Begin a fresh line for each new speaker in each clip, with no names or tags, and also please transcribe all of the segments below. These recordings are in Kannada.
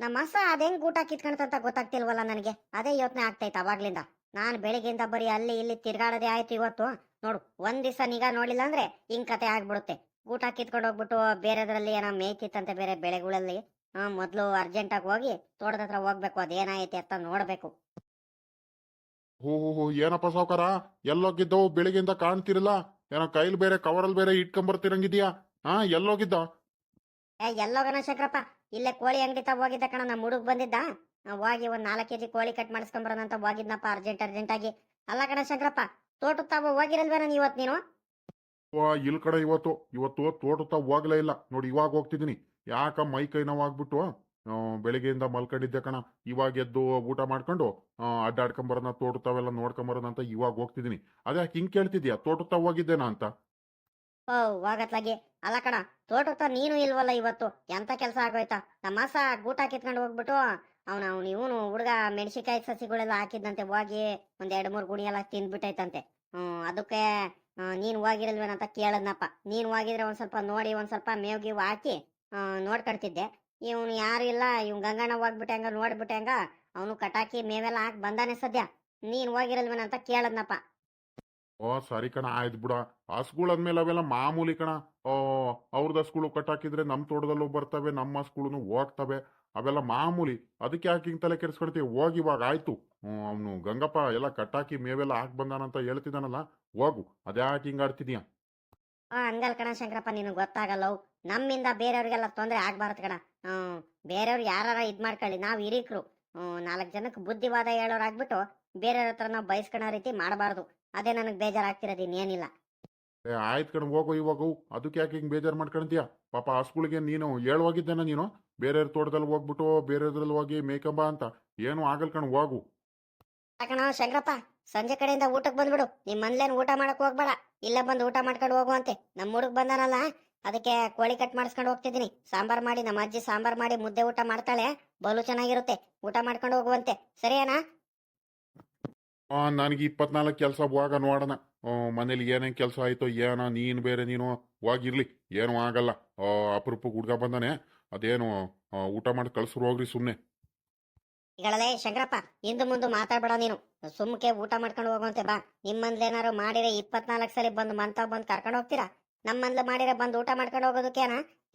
ನಮ್ಮ ಹಸ ಅದೇಂಗ್ ಊಟ ಕಿತ್ಕೊಂಡಂತ ಗೊತ್ತಾಗ್ತಿಲ್ವಲ್ಲ ನನಗೆ. ಅದೇ ಯೋಚನೆ ಆಗ್ತೈತೆ ಅವಾಗ್ಲಿಂದ. ನಾನ್ ಬೆಳಿಗ್ಗೆಯಿಂದ ಬರೀ ಅಲ್ಲಿ ಇಲ್ಲಿ ತಿರ್ಗಾಡೋದೇ ಆಯ್ತು ಇವತ್ತು. ನೋಡು, ಒಂದ್ ದಿವಸ ನಿಗಾ ನೋಡಿಲ್ಲ ಅಂದ್ರೆ ಹಿಂಗ್ ಕತೆ ಆಗ್ಬಿಡುತ್ತೆ. ಊಟ ಕಿತ್ಕೊಂಡು ಹೋಗ್ಬಿಟ್ಟು ಬೇರೆದ್ರಲ್ಲಿ ಏನೋ ಮೇಯ್ತಿತ್ತಂತೆ ಬೇರೆ ಬೆಳೆಗಳಲ್ಲಿ. ಹಾ, ಮೊದ್ಲು ಅರ್ಜೆಂಟ್ ಆಗಿ ಹೋಗಿ ತೋಟದ ಹತ್ರ ಹೋಗ್ಬೇಕು. ಅದೇನಾಯ್ತಿ ಅಂತ ನೋಡ್ಬೇಕು.
ಹೋ ಏನಪ್ಪ ಸಾವುಕಾರ? ಎಲ್ಲೋಗಿದ್ದವು ಬೆಳಿಗ್ಗೆಯಿಂದ ಕಾಣ್ತಿರಲ್ಲ ಏನೋ ಕೈಲ್ ಬೇರೆ ಕವರಲ್ಲಿ ಬೇರೆ ಇಟ್ಕೊಂಬರ್ತಿರಂಗಿದ್ಯಾ? ಹಾ, ಎಲ್ಲೋಗಿದ್ದ?
ಏ, ಎಲ್ಲೋ ಶಂಕರಪ್ಪ ಇಲ್ಲೇ ಕೋಳಿ ಅಂಗಡಿ ತ ಹೋಗಿದ್ದ ಕಣ, ನಮ್ಮ ಹುಡುಗ ಬಂದಿದ್ದ. ನಾವ್ ಹೋಗಿ ಒಂದ್ ನಾಲ್ಕು ಕೆಜಿ ಕೋಳಿ ಕಟ್ ಮಾಡಿಸ್ಕೊಂಬರೋಣ ಅಂತ ಹೋಗಿದ್ನಪ್ಪ ಅರ್ಜೆಂಟ್ ಅರ್ಜೆಂಟ್ ಆಗಿ. ಅಲ್ಲ ಕಣ ಶಂಕರಪ್ಪ ತೋಟದ ತಾವ ಹೋಗಿರಲ್ವೇನ ಇವತ್ ನೀನು?
ಇಲ್ಲಿ ಇಲ್ ಕಡೆ ಇವತ್ತು ಇವತ್ತು ತೋಟದ ಹೋಗ್ಲೇ ಇಲ್ಲ. ನೋಡಿ, ಇವಾಗ ಹೋಗ್ತಿದ್ದೀನಿ. ಯಾಕ ಮೈ ಕೈ ನೋವಾಗ್ಬಿಟ್ಟು ಆಗ್ಬಿಟ್ಟು ಬೆಳಿಗ್ಗೆಯಿಂದ ಮಲ್ಕೊಂಡಿದ್ದೆ ಕಣ. ಇವಾಗ ಎದ್ದು ಊಟ ಮಾಡ್ಕೊಂಡು ಅಡ್ಡಾಡ್ಕೊಂಬರೋಣ ತೋಟತಾವೆಲ್ಲ ನೋಡ್ಕೊಂಬರೋಣ ಅಂತ ಇವಾಗ ಹೋಗ್ತಿದ್ದೀನಿ. ಅದೇ ಹಿಂಗೆ ಕೇಳ್ತಿದ್ಯಾ? ತೋಟದ ಹೋಗಿದ್ದೇನಾ ಅಂತ?
ಓ ಹೋಗತ್ಲಾಗಿ ಅಲ್ಲ ಕಣ ತೋಟಕ್ಕ ನೀನು ಇಲ್ವಲ್ಲ ಇವತ್ತು? ಎಂತ ಕೆಲಸ ಆಗೋಯ್ತಾ? ನಮ್ಮ ಮಾಸ ಗೂಟ ಕಿತ್ಕೊಂಡು ಹೋಗ್ಬಿಟ್ಟು ಅವನ ಅವ್ನು ಇವನು ಹುಡುಗ ಮೆಣಸಿಕಾಯಿ ಸಸಿಗಳೆಲ್ಲ ಹಾಕಿದ್ದಂತೆ ಹೋಗಿ ಒಂದ್ ಎರಡ್ ಮೂರ್ ಗುಣಿ ಎಲ್ಲ ತಿಂದ್ಬಿಟ್ಟೈತಂತೆ. ಹ್ಮ್, ಅದಕ್ಕೆ ನೀನ್ ಹೋಗಿರಲ್ವೇನಂತ ಕೇಳದ್ನಪ್ಪ. ನೀನ್ ಹೋಗಿದ್ರೆ ಒಂದ್ ಸ್ವಲ್ಪ ನೋಡಿ, ಒಂದ್ ಸ್ವಲ್ಪ ಮೇವ್ ಹಾಕಿ ನೋಡ್ಕಡ್ತಿದ್ದೆ. ಇವನು ಯಾರು ಇಲ್ಲ ಇವ್ ಗಂಗಣ್ಣ ಹೋಗ್ಬಿಟ್ಟಂಗ ನೋಡ್ಬಿಟ್ಟಂಗ ಅವನು ಕಟಾಕಿ ಮೇವೆಲ್ಲ ಹಾಕಿ ಬಂದಾನೆ ಸದ್ಯ. ನೀನ್ ಹೋಗಿರಲ್ವೇನಂತ ಕೇಳದ್ನಪ್ಪ.
ಓ, ಸರಿ ಕಣ, ಆಯ್ತು ಬಿಡ. ಹಸ್ಗಳು ಅಂದ್ಮೇಲೆ ಅವೆಲ್ಲ ಮಾಮೂಲಿ ಕಣ. ಓ ಅವ್ರದ್ದು ಹಸ್ಗಳು ಕಟ್ಟಾಕಿದ್ರೆ ನಮ್ಮ ತೋಟದಲ್ಲೂ ಬರ್ತವೆ, ನಮ್ಮ ಹಸ್ಗಳು ಹೋಗ್ತವೆ. ಅವೆಲ್ಲ ಮಾಮೂಲಿ. ಅದಕ್ಕೆ ಯಾಕೆ ಹಿಂಗೆ ತಲೆ ಕೆಡಿಸ್ಕೊಳ್ತೀವಿ ಹೋಗಿ ಇವಾಗ, ಆಯ್ತು. ಅವನು ಗಂಗಪ್ಪ ಎಲ್ಲ ಕಟ್ಟಾಕಿ ಮೇವೆಲ್ಲ ಹಾಕಿ ಬಂದಾನಂತ ಹೇಳ್ತಿದ್ದಾನಲ್ಲ ಹೋಗು. ಅದ್ಯಾಕೆ ಹಿಂಗ್ ಆಡ್ತಿದ್ಯಾ?
ಹಂಗಲ್ ಕಣ ಶಂಕರಪ್ಪ, ನಿನಗೆ ಗೊತ್ತಾಗಲ್ಲ ನಮ್ಮಿಂದ ಬೇರೆಯವ್ರಿಗೆಲ್ಲ ತೊಂದರೆ ಆಗ್ಬಾರ್ದು ಕಣ. ಬೇರೆಯವ್ರು ಯಾರು ಇದ್ ಮಾಡ್ಕೊಳ್ಳಿ. ನಾವು ಹಿರೀಕರು. ನಾಲ್ಕು ಜನಕ್ಕೆ ಬುದ್ಧಿವಾದ ಹೇಳೋರಾಗ್ಬಿಟ್ಟು ಬೇರೆಯವ್ರ ಹತ್ರ ನಾವು ಬಯಸ್ಕೊಳೋ ರೀತಿ ಮಾಡಬಾರ್ದು. ಅದೇ ನನಗೆ ಬೇಜಾರಾಗ್ತಿರೋದು ಇನ್ನೇನಿಲ್ಲ.
ಏ ಆಯ್ತು ಕಣ ಹೋಗು ಇವಾಗ ಅದಕ್ಕೆ ಯಾಕೆ ಹಿಂಗೆ ಬೇಜಾರು ಮಾಡ್ಕೊಂತೀಯ ಪಾಪ ಹಸ್ಗಳಿಗೆ ನೀನು ಹೇಳುವಾಗಿದ್ದೇನ ನೀನು? ಬೇರೆಯವ್ರ ತೋಟದಲ್ಲಿ ಹೋಗ್ಬಿಟ್ಟು ಬೇರೆಯವ್ರಲ್ಲಿ ಹೋಗಿ ಮೇಕಂಬ ಅಂತ. ಏನು ಆಗಲ್ ಕಣ ಹೋಗು.
ಕಣ ಶಂಕರಪ್ಪ ಸಂಜೆ ಕಡೆಯಿಂದ ಊಟಕ್ಕೆ ಬಂದ್ಬಿಡು. ನಿಮ್ಮ ಮನ್ಲೇನ್ ಊಟ ಮಾಡಕ್ ಹೋಗ್ಬೇಡ. ಇಲ್ಲ ಬಂದು ಊಟ ಮಾಡ್ಕೊಂಡು ಹೋಗುವಂತೆ ನಮ್ಮ ಹುಡುಗ ಬಂದಾನಲ್ಲ ಅದಕ್ಕೆ ಕೋಳಿ ಕಟ್ ಮಾಡಿಸ್ಕೊಂಡು ಹೋಗ್ತಿದ್ದೀನಿ. ಸಾಂಬಾರ್ ಮಾಡಿ ನಮ್ಮ ಅಜ್ಜಿ ಸಾಂಬಾರ್ ಮಾಡಿ ಮುದ್ದೆ ಊಟ ಮಾಡ್ತಾಳೆ. ಬಲು ಚೆನ್ನಾಗಿರುತ್ತೆ. ಊಟ ಮಾಡ್ಕೊಂಡು ಹೋಗುವಂತೆ ಸರಿಯೇನಾ?
ನನಗೆ ಇಪ್ಪತ್ನಾಲ್ಕು ಕೆಲಸ ಹೋಗ ನೋಡೋಣ. ಮನೇಲಿ ಏನೇನು ಕೆಲಸ ಆಯ್ತೋ ಏನೋ, ನೀನು ಬೇರೆ ನೀನು ಹೋಗಿರ್ಲಿ. ಏನೂ ಆಗಲ್ಲ. ಅಪರೂಪ ಹುಡ್ಗ ಬಂದಾನೆ. ಅದೇನು ಊಟ ಮಾಡಿ ಕಳ್ಸ್ರು ಹೋಗ್ರಿ ಸುಮ್ಮನೆ
ಈಗಳೇ ಶಂಕರಪ್ಪ, ಇಂದು ಮುಂದೆ ಮಾತಾಡ್ಬೇಡ ನೀನು. ಸುಮ್ಕೆ ಊಟ ಮಾಡ್ಕೊಂಡು ಹೋಗುವಂತೆ ಬಾ. ನಿಮ್ಮಂದ್ಲೇನಾರು ಮಾಡಿದ್ರೆ ಇಪ್ಪತ್ನಾಲ್ಕು ಸಲ ಬಂದು ಮಂತ ಬಂದು ಕರ್ಕೊಂಡು ಹೋಗ್ತೀರಾ? ನಮ್ಮಂದ್ಲು ಮಾಡಿದ್ರೆ ಬಂದು ಊಟ ಮಾಡ್ಕೊಂಡು ಹೋಗೋದಕ್ಕೇನ?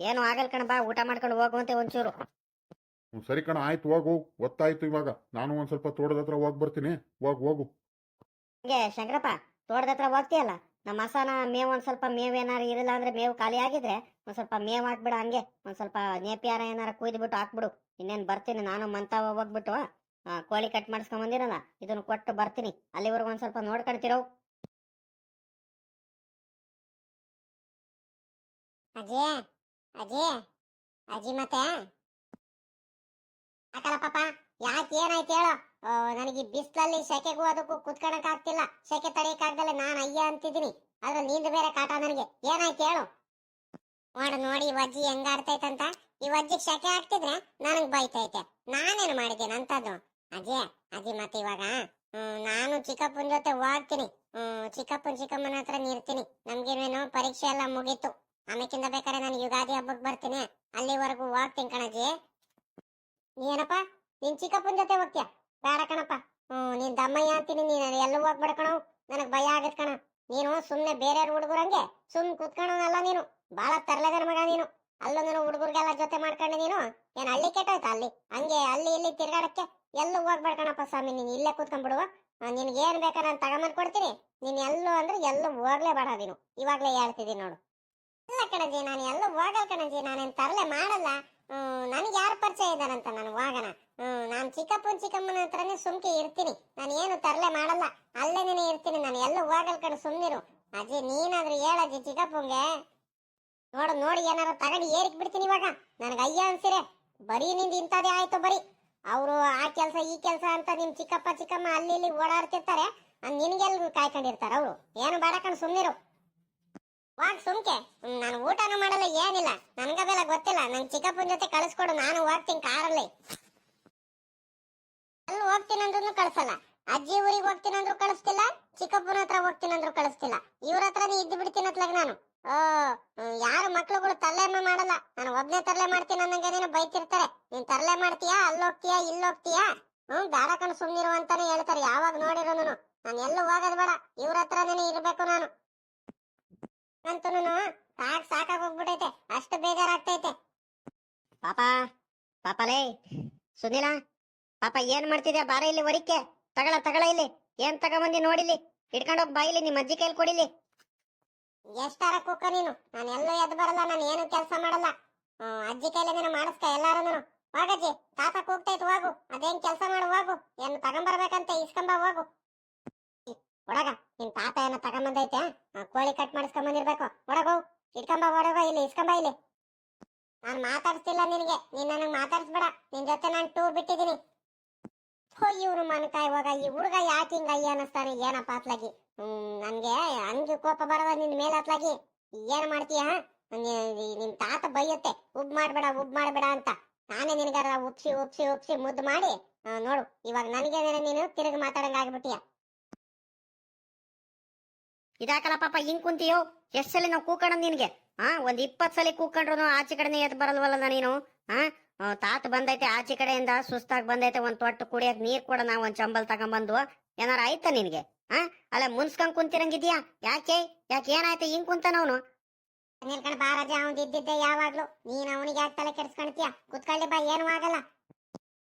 ಏನು ಆಗಲ್ ಕಣ ಬಾ, ಊಟ ಮಾಡ್ಕೊಂಡು ಹೋಗುವಂತೆ ಒಂಚೂರು.
ಹ್ಮ್, ಸರಿ ಕಣ ಆಯ್ತು ಹೋಗು ಗೊತ್ತಾಯ್ತು ಇವಾಗ. ನಾನು ಒಂದ್ ಸ್ವಲ್ಪ ತೋಟದ ಹತ್ರ ಹೋಗಿ ಬರ್ತೀನಿ. ಹೋಗು ಹೋಗು.
ಹಂಗೆ ಶಂಕರಪ್ಪ ತೋಟದ ಹತ್ರ ಹೋಗ್ತೀಯಲ್ಲ? ನಮ್ಮ ಅಸನ ಮೇವು ಒಂದ್ ಸ್ವಲ್ಪ ಮೇವು ಏನಾರು ಇರಲ್ಲ ಅಂದ್ರೆ ಮೇವು ಖಾಲಿ ಆಗಿದ್ರೆ ಒಂದ್ ಸ್ವಲ್ಪ ಮೇವು ಹಾಕ್ಬಿಡ ಹಂಗೆ. ಒಂದ್ ಸ್ವಲ್ಪ ನೇಪಿಯಾರ ಏನಾರ ಕುಯ್ದ್ಬಿಟ್ಟು ಹಾಕ್ಬಿಡು. ಇನ್ನೇನ್ ಬರ್ತೀನಿ ನಾನು ಮಂತಾವ ಹೋಗ್ಬಿಟ್ಟು ಕೋಳಿ ಕಟ್ ಮಾಡಿಸ್ಕೊಂಡ್ ಬಂದಿರಲ್ಲ ಇದನ್ನ ಕೊಟ್ಟು ಬರ್ತೀನಿ. ಅಲ್ಲಿವರೆಗೂ ಒಂದ್ ಸ್ವಲ್ಪ ನೋಡ್ಕೊಳ್ತಿರೋ ಅಜಯ ಅಜಯ ಅಜಿ ಮತ್ತೆ? ಅಕ್ಕಲ್ಲ ಪಾಪ, ಯಾಕೆ ಏನಾಯ್ತು ಹೇಳೋ. ನನಗೆ ಬಿಸಿಲಲ್ಲಿ ಸೆಕೆಗೂ ಅದಕ್ಕೂ ಕುತ್ಕೊಳಕ್ ಆಗ್ತಿಲ್ಲ. ಸೆಕೆ ತಡೆಯಕ್ ಆಗ್ದಲ್ಲ ನಾನು ಅಯ್ಯ ಅಂತಿದ್ದೀನಿ. ಆದ್ರೆ ನಿಂದ ಬೇರೆ ಕಾಟ ನನಗೆ. ಏನಾಯ್ತು ಹೇಳು. ನೋಡು ನೋಡಿ ವಜ್ಜಿ ಹೆಂಗಾಡ್ತೈತಂತ ಈ ವಜ್ಜಿಗೆ ಸೆಕೆ ಆಗ್ತಿದ್ರೆ ನನಗ್ ಬೈತೈತೆ. ನಾನೇನು ಮಾಡಿದ್ದೇನೆ ಅಂತದ್ದು? ಅಜ್ಜಿ ಅಜ್ಜಿ ಮತ್ತೆ ಇವಾಗ ನಾನು ಚಿಕ್ಕಪ್ಪನ ಜೊತೆ ಹೋಗ್ತೀನಿ ಹ್ಮ್, ಚಿಕ್ಕಪ್ಪನ ಚಿಕ್ಕಮ್ಮನ ಹತ್ರ ನಿರ್ತೀನಿ ನಮ್ಗೇನೇನೋ ಪರೀಕ್ಷೆ ಎಲ್ಲ ಮುಗೀತು. ಆಮೇಕಿಂದ ಬೇಕಾದ್ರೆ ನಾನು ಯುಗಾದಿ ಹಬ್ಬಕ್ಕೆ ಬರ್ತೀನಿ. ಅಲ್ಲಿವರೆಗೂ ಹೋಗ್ತೀನಿ ಕಣಜ್ಜಿ ಏನಪ್ಪ? ನಿನ್ ಚಿಕ್ಕಪ್ಪನ ಜೊತೆ ಹೋಗ್ತೀಯ? ಬೇಡ ಕಣಪ್ಪ. ಹ್ಮ್, ನೀನ್ ದಮ್ಮಯ್ಯ ಅಂತೀನಿ, ನೀನ್ ಎಲ್ಲೂ ಹೋಗ್ಬಿಡ ಕಣ. ನನಗ್ ಭಯ ಆಗತ್ ಕಣ. ನೀನು ಸುಮ್ನೆ ಬೇರೆ ಹುಡುಗರಂಗೆ ಸುಮ್ ಕುತ್ಕೊಳ್ಳೋನಲ್ಲ ನೀನು. ಬಾಳ ತರ್ಲೆದನ ಮಗ ನೀನು. ಅಲ್ಲೂ ನೀನು ಹುಡುಗರಿಗೆಲ್ಲ ಜೊತೆ ಮಾಡ್ಕೊಂಡು ನೀನು. ಏನ್ ಹಳ್ಳಿ ಕೆಟ್ಟೋಯ್ತಾ ಅಲ್ಲಿ? ಹಂಗೆ ಅಲ್ಲಿ ಇಲ್ಲಿ ತಿರ್ಗಾಡಕ್ಕೆ ಎಲ್ಲೂ ಹೋಗ್ಬೇಡ ಕಣಪ್ಪ ಸ್ವಾಮಿ, ನೀನ್ ಇಲ್ಲೇ ಕೂತ್ಕೊಂಡ್ಬಿಡುವ. ನಿನ್ಗೆ ಏನ್ ಬೇಕಾ ನಾನು ತಗೊಂಬಂದ್ ಕೊಡ್ತೀನಿ. ನೀನ್ ಎಲ್ಲೂ ಅಂದ್ರೆ ಎಲ್ಲೂ ಹೋಗ್ಲೇಬೇಡ ನೀನು. ಇವಾಗ್ಲೇ ಹೇಳ್ತಿದ್ದೀನಿ ನೋಡು. ಇಲ್ಲ ಕಣಜಿ, ನಾನು ಎಲ್ಲೂ ಹೋಗಲ್ ಕಣಜಿ, ನಾನೇನ್ ತರಲೆ ಮಾಡಲ್ಲ. ನನಗೆ ಯಾರು ಪರಿಚಯ ಇದ್ದಾರಂತ ನಾನು ಹೋಗೋಣ ನಾನು ಚಿಕ್ಕಪ್ಪನ ಚಿಕ್ಕಮ್ಮನ ಹತ್ರನೇ ಸುಮ್ಕೆ ಇರ್ತೀನಿ. ನಾನು ಏನು ತರಲೆ ಮಾಡಲ್ಲ. ಅಲ್ಲೇನೇ ಇರ್ತೀನಿ. ನಾನು ಎಲ್ಲೂ ಹೋಗಲ್ ಸುಮ್ಮನಿರು ಸುಮ್ನಿರು. ಅಜ್ಜಿ, ನೀನಾದ್ರೂ ಹೇಳಜ್ಜಿ ಚಿಕ್ಕಪ್ಪಂಗೆ. ನೋಡು, ನೋಡಿ ಏನಾರು ತಗಡಿ ಏರಿಕ್ ಬಿಡ್ತೀನಿ ಇವಾಗ. ನನಗೆ ಅಯ್ಯ ಅನ್ಸಿರೆ. ಬರೀ ನಿಂದ ಇಂಥದೇ ಆಯ್ತು ಬರೀ. ಅವರು ಆ ಕೆಲಸ ಈ ಕೆಲಸ ಅಂತ ನಿಮ್ ಚಿಕ್ಕಪ್ಪ ಚಿಕ್ಕಮ್ಮ ಅಲ್ಲಿ ಇಲ್ಲಿ ಓಡಾಡ್ತಿರ್ತಾರೆ. ನಿನ್ಗೆಲ್ ಕಾಯ್ಕೊಂಡಿರ್ತಾರೆ ಅವರು. ಏನು ಬೇಡ ಕಣ್ ಸುಮ್ನಿರು. ವಾಗ್ ಸುಮ್ಕೆ. ನಾನು ಊಟನೂ ಮಾಡಲ್ಲ, ಏನಿಲ್ಲ. ನನ್ಗದೆಲ್ಲ ಗೊತ್ತಿಲ್ಲ. ನನ್ ಚಿಕ್ಕಪ್ಪನ ಜೊತೆ ಕಳಿಸ್ಕೊಡು, ನಾನು ಹೋಗ್ತೀನಿ ಕಾರಲ್ಲಿ. ಅಲ್ಲಿ ಹೋಗ್ತೀನಿ ಅಂದ್ರೂ ಕಳ್ಸಲ್ಲ. ಅಜ್ಜಿ ಊರಿಗೆ ಅಂದ್ರೂ ಕಳಿಸ್ತಿಲ್ಲ, ಚಿಕ್ಕಪ್ಪನ ಹತ್ರ ಹೋಗ್ತೀನಿ ಅಂದ್ರೂ ಕಳಿಸ್ತಿಲ್ಲ. ಇವ್ರ ಹತ್ರನೇ ಇದ್ದು ಬಿಡ್ತೀನಿ ಅತ್ಲಾಗ ನಾನು. ಓ ಯಾರು ಮಕ್ಳುಗಳು ತರಲೆ ಮಾಡಲ್ಲ. ನಾನು ಒಬ್ನೇ ತರಲೆ ಮಾಡ್ತೀನಿ ಅನ್ನಂಗೆ ನೀನು ಬೈತಿರ್ತಾರೆ. ನೀನ್ ತರಲೆ ಮಾಡ್ತೀಯಾ ಅಲ್ಲಿ ಹೋಗ್ತೀಯಾ ಇಲ್ಲಿ ಹೋಗ್ತೀಯಾ ಹ್ಮ್, ಬೇಡ ಕಣ್ ಸುಮ್ನಿರು ಅಂತಾನೆ ಹೇಳ್ತಾರೆ, ಯಾವಾಗ ನೋಡಿರೋನು ನಾನು ಎಲ್ಲೂ ಹೋಗೋದ್ ಬೇಡ. ಇವ್ರ ಹತ್ರನೇ ಇರ್ಬೇಕು ನಾನು. ಅಂತೂ ಸಾಕ್ ಸಾಕಾಗ್ ಹೋಗ್ಬಿಟ್ಟೈತೆ. ಅಷ್ಟು ಬೇಜಾರಾಗ್ತೈತೆ.
ಪಾಪ, ಪಾಪಲೇ, ಸುನಿಲ, ಪಾಪ ಏನ್ ಮಾಡ್ತಿದ್ಯಾ? ಬಾರ ಇಲ್ಲಿ ವರಿಕೆ ತಗಳ ತಗಳ ಇಲ್ಲಿ. ಏನ್ ತಗೊಂಬಂದಿ ನೋಡಿಲಿ? ಇಟ್ಕೊಂಡೋಗ್ ಬಾಯಿಲಿ ನಿಮ್ಮ ಅಜ್ಜಿ ಕೈಲಿ ಕೊಡಿಲಿ.
ಎಷ್ಟಾರ ಕುಕ್ಕ ನೀನು? ನಾನು ಎಲ್ಲ ಎದ್ದು ಬರಲ್ಲ, ನಾನು ಏನು ಕೆಲಸ ಮಾಡಲ್ಲ. ಅಜ್ಜಿ ಕೈಲಿ ನೀನು ಮಾಡಿಸ್ಕ ಎಲ್ಲಾರು ಹೋಗಜ್ಜಿ, ತಾತ ಕೂಗ್ತೈತ್, ಹೋಗು. ಅದೇನ್ ಕೆಲಸ ಮಾಡು, ಹೋಗು. ಏನ್ ತಗೊಂಬರ್ಬೇಕಂತ, ಇಸ್ಕೊಂಬ, ಹೋಗು. ಈ, ಒಳಗ ನಿನ್ ತಾತ ಏನ ತಗೊಂಬಂದೈತೆ ಕೋಳಿ ಕಟ್ ಮಾಡಿಸ್ಕೊಂಬಂದಿರ್ಬೇಕು. ಒಳಗೋ ಇಟ್ಕೊಂಬ ಒಳಗೋ ಇಲ್ಲಿ ಇಸ್ಕೊಂಬ ಇಲ್ಲಿ. ನಾನು ಮಾತಾಡ್ಸ್ತಿಲ್ಲ ನಿನಗೆ ನೀನ್ ನನಗ್ ಮಾತಾಡ್ಸ್ಬೇಡ. ನಿನ್ ಜೊತೆ ನಾನು ಟೂ ಬಿಟ್ಟಿದೀನಿ ಹೋ ಇವ್ರು ಮನಕಾಯಿ ಹೋಗ ಈ ಹುಡುಗ ಯಾಕೆ ಹಿಂಗ ಅಯ್ಯ ಅನ್ನಿಸ್ತಾನೆ ಏನಪ್ಪ ಅತ್ಲಾಗಿ? ಹ್ಮ್ ನನ್ಗೆ ಹಂಗೆ ಕೋಪ ಬರದ ನಿನ್ ಮೇಲೆ ಅತ್ಲಾಗಿ. ಏನ್ ಮಾಡ್ತೀಯ? ನಿನ್ ತಾತ ಬೈಯುತ್ತೆ. ಉಬ್ ಮಾಡ್ಬೇಡ ಉಬ್ ಮಾಡ್ಬೇಡ ಅಂತ. ನಾನೇ ನಿನಗಾರ ಉಪ್ಸಿ ಉಪ್ಸಿ ಉಪ್ಸಿ ಮುದ್ದು ಮಾಡಿ ನೋಡು ಇವಾಗ ನನಗೆ ನೀನು ತಿರುಗಿ ಮಾತಾಡಂಗ ಆಗ್ಬಿಟ್ಟಿಯ
ಇದಾಕಲ್ಲ ಪಾಪ ಹಿಂಗ್ ಕುಂತೀಯೋ? ಎಷ್ಟ್ ಸಲ ನಾವು ಕೂಕಣ ನಿನ್ಗೆ? ಹಾ ಒಂದ್ ಇಪ್ಪತ್ ಸಲ ಕೂಕೊಂಡ್ರು ಆಚೆ ಕಡೆನೇ ಎತ್ ಬರಲ್ವಲ್ಲ ನೀನು ಹಾ ತಾತ ಬಂದೈತೆ ಆಚೆ ಕಡೆಯಿಂದ ಸುಸ್ತಾಗ್ ಬಂದೈತೆ ಒಂದ್ ತೊಟ್ಟು ಕುಡಿಯಕ್ ನೀರ್ ಕೂಡ ನಾವ್ ಒಂದ್ ಚಂಬಲ್ ತಗೊಂಬಂದು. ಏನಾರ ಆಯ್ತಾ ನಿನ್ಗೆ? ಹಾ ಅಲ್ಲ ಮುನ್ಸ್ಕೊಂಡ್ ಕುಂತಿರಂಗಿದ್ಯಾ? ಯಾಕೆ? ಯಾಕೆ ಏನಾಯ್ತು? ಹಿಂಗ್ ಕುಂತಾನವನು
ಬಾ ಬಾರಾಜ ಅವ್ನ್ ಇದ್ದಿದ್ದೆ ಯಾವಾಗ್ಲೂ. ನೀನ್ ಅವನಿಗೆ ಯಾಕೆ ತಲೆ ಕೆಡ್ಸ್ಕೊಂಡ್ತೀಯ? ಕುತ್ಕೊಳ್ಳಿ ಬಾ ಏನು ಆಗಲ್ಲ.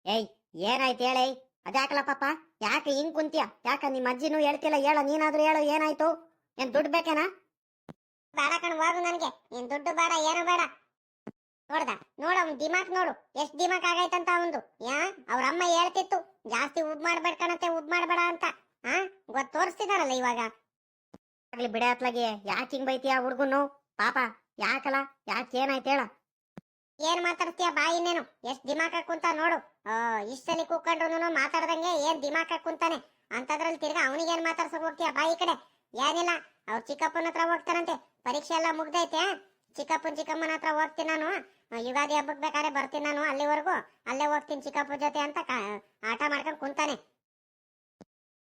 ಏಯ್ ಏನಾಯ್ತು ಹೇಳಿ? ಅದ್ಯಾಕಲ್ಲ ಪಾಪ? ಯಾಕೆ ಹಿಂಗ್ ಕುಂತ್ಯ? ಯಾಕ ನಿಮ್ಮ ಅಜ್ಜಿನೂ ಹೇಳ್ತಿಲ್ಲ ಹೇಳ ನೀನಾದ್ರೂ ಹೇಳು ಏನಾಯ್ತು? ಏನ್ ದುಡ್ಡು ಬೇಕೇನಾ?
ಬೇಡ ಕಣ್ ಹೋಗು ನನ್ಗೆ. ನೀನ್ ದುಡ್ಡು ಬೇಡ ಏನು ಬೇಡ. ನೋಡ್ದ ನೋಡ ಅವ್ನ್ ದಿಮಾಕ್ ನೋಡು. ಎಷ್ಟ್ ದಿಮಾಕ್ ಆಗೈತಂತ ಅವಂದು ಯಾ? ಅವ್ರ ಅಮ್ಮ ಹೇಳ್ತಿತ್ತು ಜಾಸ್ತಿ ಉದ್ ಮಾಡ್ಬೇಡ ಕಣತೆ ಉದ್ ಮಾಡ್ಬೇಡ ಅಂತ. ಹಾ ಗೊತ್ತ ತೋರಿಸ್ತಿದಾರಲ್ಲ ಇವಾಗ?
ಆಗ್ಲಿ ಬಿಡ ಅತ್ಲಾಗೆ ಯಾಕೆ ಹಿಂಗ್ ಬೈತಿಯ ಹುಡ್ಗುನು? ಪಾಪ ಯಾಕಲ್ಲ ಯಾಕೆ ಏನಾಯ್ತು ಹೇಳ.
ಏನ್ ಮಾತಾಡ್ತೀಯ ಬಾಯಿನೇನು ಎಷ್ಟ್ ದಿಮಾಕ ಕುಂತ ನೋಡು. ಆ, ಕೂಕೊಂಡ್ರು ಮಾತಾಡ್ದಂಗೆ ಏನ್ ದಿಮಾಕ್ ಕುಂತಾನೆ? ಅಂತದ್ರಲ್ಲಿ ತಿರ್ಗಾ ಅವನಿಗೆ ಏನ್ ಮಾತಾಡ್ಸಕ್ ಹೋಗ್ತೀಯ? ಬಾಯಿ ಕಡೆ. ಏನಿಲ್ಲ ಅವ್ರ ಚಿಕ್ಕಪ್ಪನ ಹತ್ರ ಹೋಗ್ತಾರಂತೆ. ಪರೀಕ್ಷೆ ಎಲ್ಲ ಮುಗ್ದೈತೆ ಚಿಕ್ಕಪ್ಪನ ಚಿಕ್ಕಮ್ಮನ ಹತ್ರ ಹೋಗ್ತೀನಿ ನಾನು. ಯುಗಾದಿ ಹಬ್ಬಕ್ಕೆ ಬೇಕಾದ್ರೆ ಬರ್ತೀನಿ ನಾನು ಅಲ್ಲಿವರೆಗೂ. ಅಲ್ಲೇ ಹೋಗ್ತೀನಿ ಚಿಕ್ಕಪ್ಪ ಜೊತೆ ಅಂತ ಆಟ ಮಾಡ್ಕೊಂಡು ಕುಂತಾನೆ.